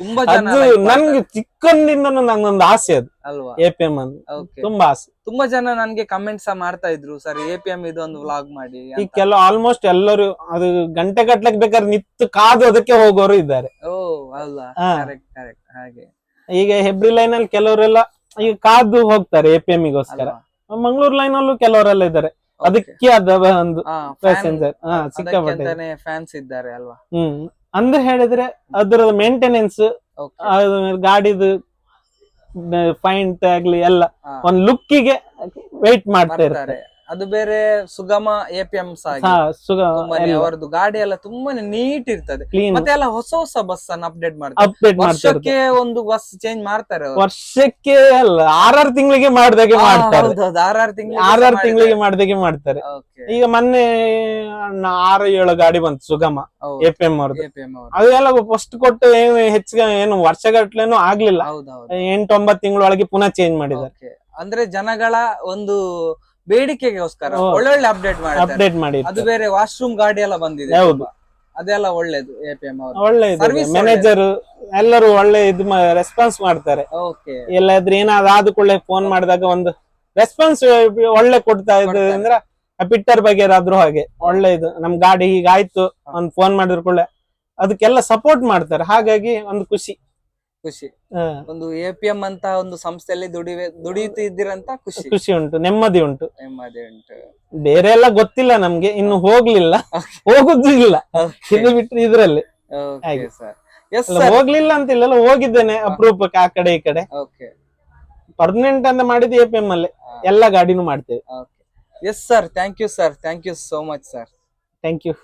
ತುಂಬಾ ಜನ ಅದು ನನ್ಗೆ ಚಿಕ್ಕಂದಿಂದ ಚಿಕ್ಕಂದಿಂದನೂ ನಂಗೊಂದು ಆಸೆ ಅದು. ಅಲ್ವಾ? ಎ ಪಿ ಎಂ ಅಂತ ತುಂಬಾ ಆಸೆ. ತುಂಬಾ ಜನ ನನ್ಗೆ ಕಮೆಂಟ್ ಸಹ ಮಾಡ್ತಾ ಇದ್ರು ಸರ್ ಎ ಪಿ ಎಂ ಇದು ಒಂದು ವ್ಲಾಗ್ ಮಾಡಿ ಈ ಕೆಲವು ಆಲ್ಮೋಸ್ಟ್ ಎಲ್ಲರೂ ಅದು ಗಂಟೆ ಕಟ್ಲಕ್ ಬೇಕಾದ್ರೆ ನಿತ್ತು ಕಾದು ಅದಕ್ಕೆ ಹೋಗೋರು ಇದ್ದಾರೆ. ಓ ಅಲ್ಲ. ಕರೆಕ್ಟ್ ಕರೆಕ್ಟ್ ಹಾಗೆ. ಈಗ ಹೆಬ್ರಿ ಲೈನ್ ಅಲ್ಲಿ ಕೆಲವರೆಲ್ಲ ಈಗ ಕಾದು ಹೋಗ್ತಾರೆ ಎ ಪಿ ಎಂ ಗೋಸ್ಕರ ಮಂಗಳೂರು ಲೈನ್ ಅಲ್ಲೂ ಕೆಲವರೆಲ್ಲ ಇದ್ದಾರೆ. ಅದಕ್ಕೆ ಅದ ಒಂದು ಪ್ಯಾಸೆಂಜರ್ ಸಿಕ್ಕಾಪಟ್ಟೆ. ಫ್ಯಾನ್ಸ್ ಇದ್ದಾರೆ ಅಲ್ವಾ? ಹ್ಮ್. ಅಂದ್ರೆ ಹೇಳಿದ್ರೆ ಅದರ ಮೇಂಟೆನೆನ್ಸ್ ಗಾಡಿದು ಫೈಂಟ್ ಆಗ್ಲಿ ಎಲ್ಲ. ಒಂದ್ ಲುಕ್ಕಿಗೆ ವೆಯ್ಟ್ ಮಾಡ್ತಾ ಇರ್ತಾರೆ. ಅದು ಬೇರೆ ಸುಗಮ ಎ ಪಿ ಎಂ ಸುಗ ಅವರದ್ದು ಗಾಡಿ ಎಲ್ಲ ತುಂಬಾನೇ ನೀಟ್ ಇರ್ತದೆ. ಮತ್ತೆ ಎಲ್ಲ ಹೊಸ ಹೊಸ ಬಸ್ ಅನ್ನ ಅಪ್ಡೇಟ್ ಮಾಡ್ತಾರೆ. ವರ್ಷಕ್ಕೆ ಒಂದು ಬಸ್ ಚೇಂಜ್ ಮಾಡ್ತಾರೆ ವರ್ಷಕ್ಕೆ ಅಲ್ಲ ಆರಾರು ತಿಂಗಳಿಗೆ ಮಾಡ್ದಾಗೆ ಮಾಡ್ತಾರೆ. ಆರಾರು ತಿಂಗಳಿಗೆ ಆರಾರು ತಿಂಗಳಿಗೆ ಮಾಡ್ದಾಗೆ ಮಾಡ್ತಾರೆ. ಈಗ ಮೊನ್ನೆ ಆರು ಏಳು ಗಾಡಿ ಬಂತು ಸುಗಮ ಎ ಪಿ ಎಂ ಅವ್ರದ್ದು. ಎಪಿಎಂ ಅವರು ಅದೆಲ್ಲ ಫಸ್ಟ್ ಕೊಟ್ಟು ಏನು ಹೆಚ್ಚಿಗೆ ಏನು ವರ್ಷಗಟ್ಲೆನೂ ಆಗ್ಲಿಲ್ಲ. ಎಂಟೊಂಬತ್ತು ಎಂಟು ಒಂಬತ್ತು ತಿಂಗಳೊಳಗೆ ಪುನಃ ಚೇಂಜ್ ಮಾಡಿದ್ದಾರೆ. ಅಂದ್ರೆ ಜನಗಳ ಒಂದು ಬೇಡಿಕೆಗೋಸ್ಕರ. ಒಳ್ಳೊಳ್ಳೆ ಅಪ್ಡೇಟ್ ಮಾಡಿ ಅಪ್ಡೇಟ್ ಮಾಡಿ ಅದು ಬೇರೆ ವಾಶ್ರೂಮ್ ಗಾಡಿ ಎಲ್ಲ ಬಂದಿದೆ ಹೌದು. ಅದೆಲ್ಲ ಒಳ್ಳೇದು ಎಪಿಎಂ ಅವರು. ಒಳ್ಳೆ Service ಮ್ಯಾನೇಜರ್ ಎಲ್ಲರೂ ಒಳ್ಳೆ ಇದು ರೆಸ್ಪಾನ್ಸ್ ಮಾಡ್ತಾರೆ. ಓಕೆ ಎಲ್ಲಾದ್ರೂ ಏನಾದ್ರು ಆದ ಕೂಡಲೇ ಫೋನ್ ಮಾಡಿದಾಗ ಒಂದು ರೆಸ್ಪಾನ್ಸ್ ಒಳ್ಳೆ ಕೊಡ್ತಾ ಇದ್ದು ಕೊಡ್ತಾರೆ. ಅಂದ್ರೆ ಪಿಟ್ಟರ್ ಬಗ್ಗೆ ಆದ್ರೂ ಹಾಗೆ. ಒಳ್ಳೆ ಇದು. ನಮ್ ಗಾಡಿ ಹೀಗಾಯ್ತು. ಒಂದ್ ಫೋನ್ ಮಾಡಿದ್ರು ಕೂಡ ಅದಕ್ಕೆಲ್ಲ ಸಪೋರ್ಟ್ ಮಾಡ್ತಾರೆ. ಹಾಗಾಗಿ ಒಂದು ಖುಷಿ. ಖುಷಿ. ಒಂದು ಎಪಿಎಂ ಅಂತ ಒಂದು ಸಂಸ್ಥೆಯಲ್ಲಿ ದುಡಿವೆ ದುಡಿಯುತ್ತಿದ್ದೀರಂತ ಖುಷಿ. ಖುಷಿ ಉಂಟು ನೆಮ್ಮದಿ ಉಂಟು. ನೆಮ್ಮದಿ ಉಂಟು. ಬೇರೆ ಎಲ್ಲ ಗೊತ್ತಿಲ್ಲ ನಮ್ಗೆ ಇನ್ನು ಹೋಗ್ಲಿಲ್ಲ. ಹೋಗುದು ಇಲ್ಲ. ಇದು ಬಿಟ್ಟು ಇದ್ರಲ್ಲಿ. ಸರ್ ಎಸ್ ಹೋಗ್ಲಿಲ್ಲ ಅಂತಿಲ್ಲ ಹೋಗಿದ್ದೇನೆ ಅಪರೂಪಕ್ಕೆ ಆ ಕಡೆ ಈ ಕಡೆ. ಓಕೆ ಪರ್ಮನೆಂಟ್ ಅಂತ ಮಾಡಿದ್ದು ಎ ಪಿ ಎಂ ಅಲ್ಲಿ. ಎಲ್ಲ ಗಾಡಿನೂ ಮಾಡ್ತೇವೆ. Yes sir thank you sir thank you so much sir thank you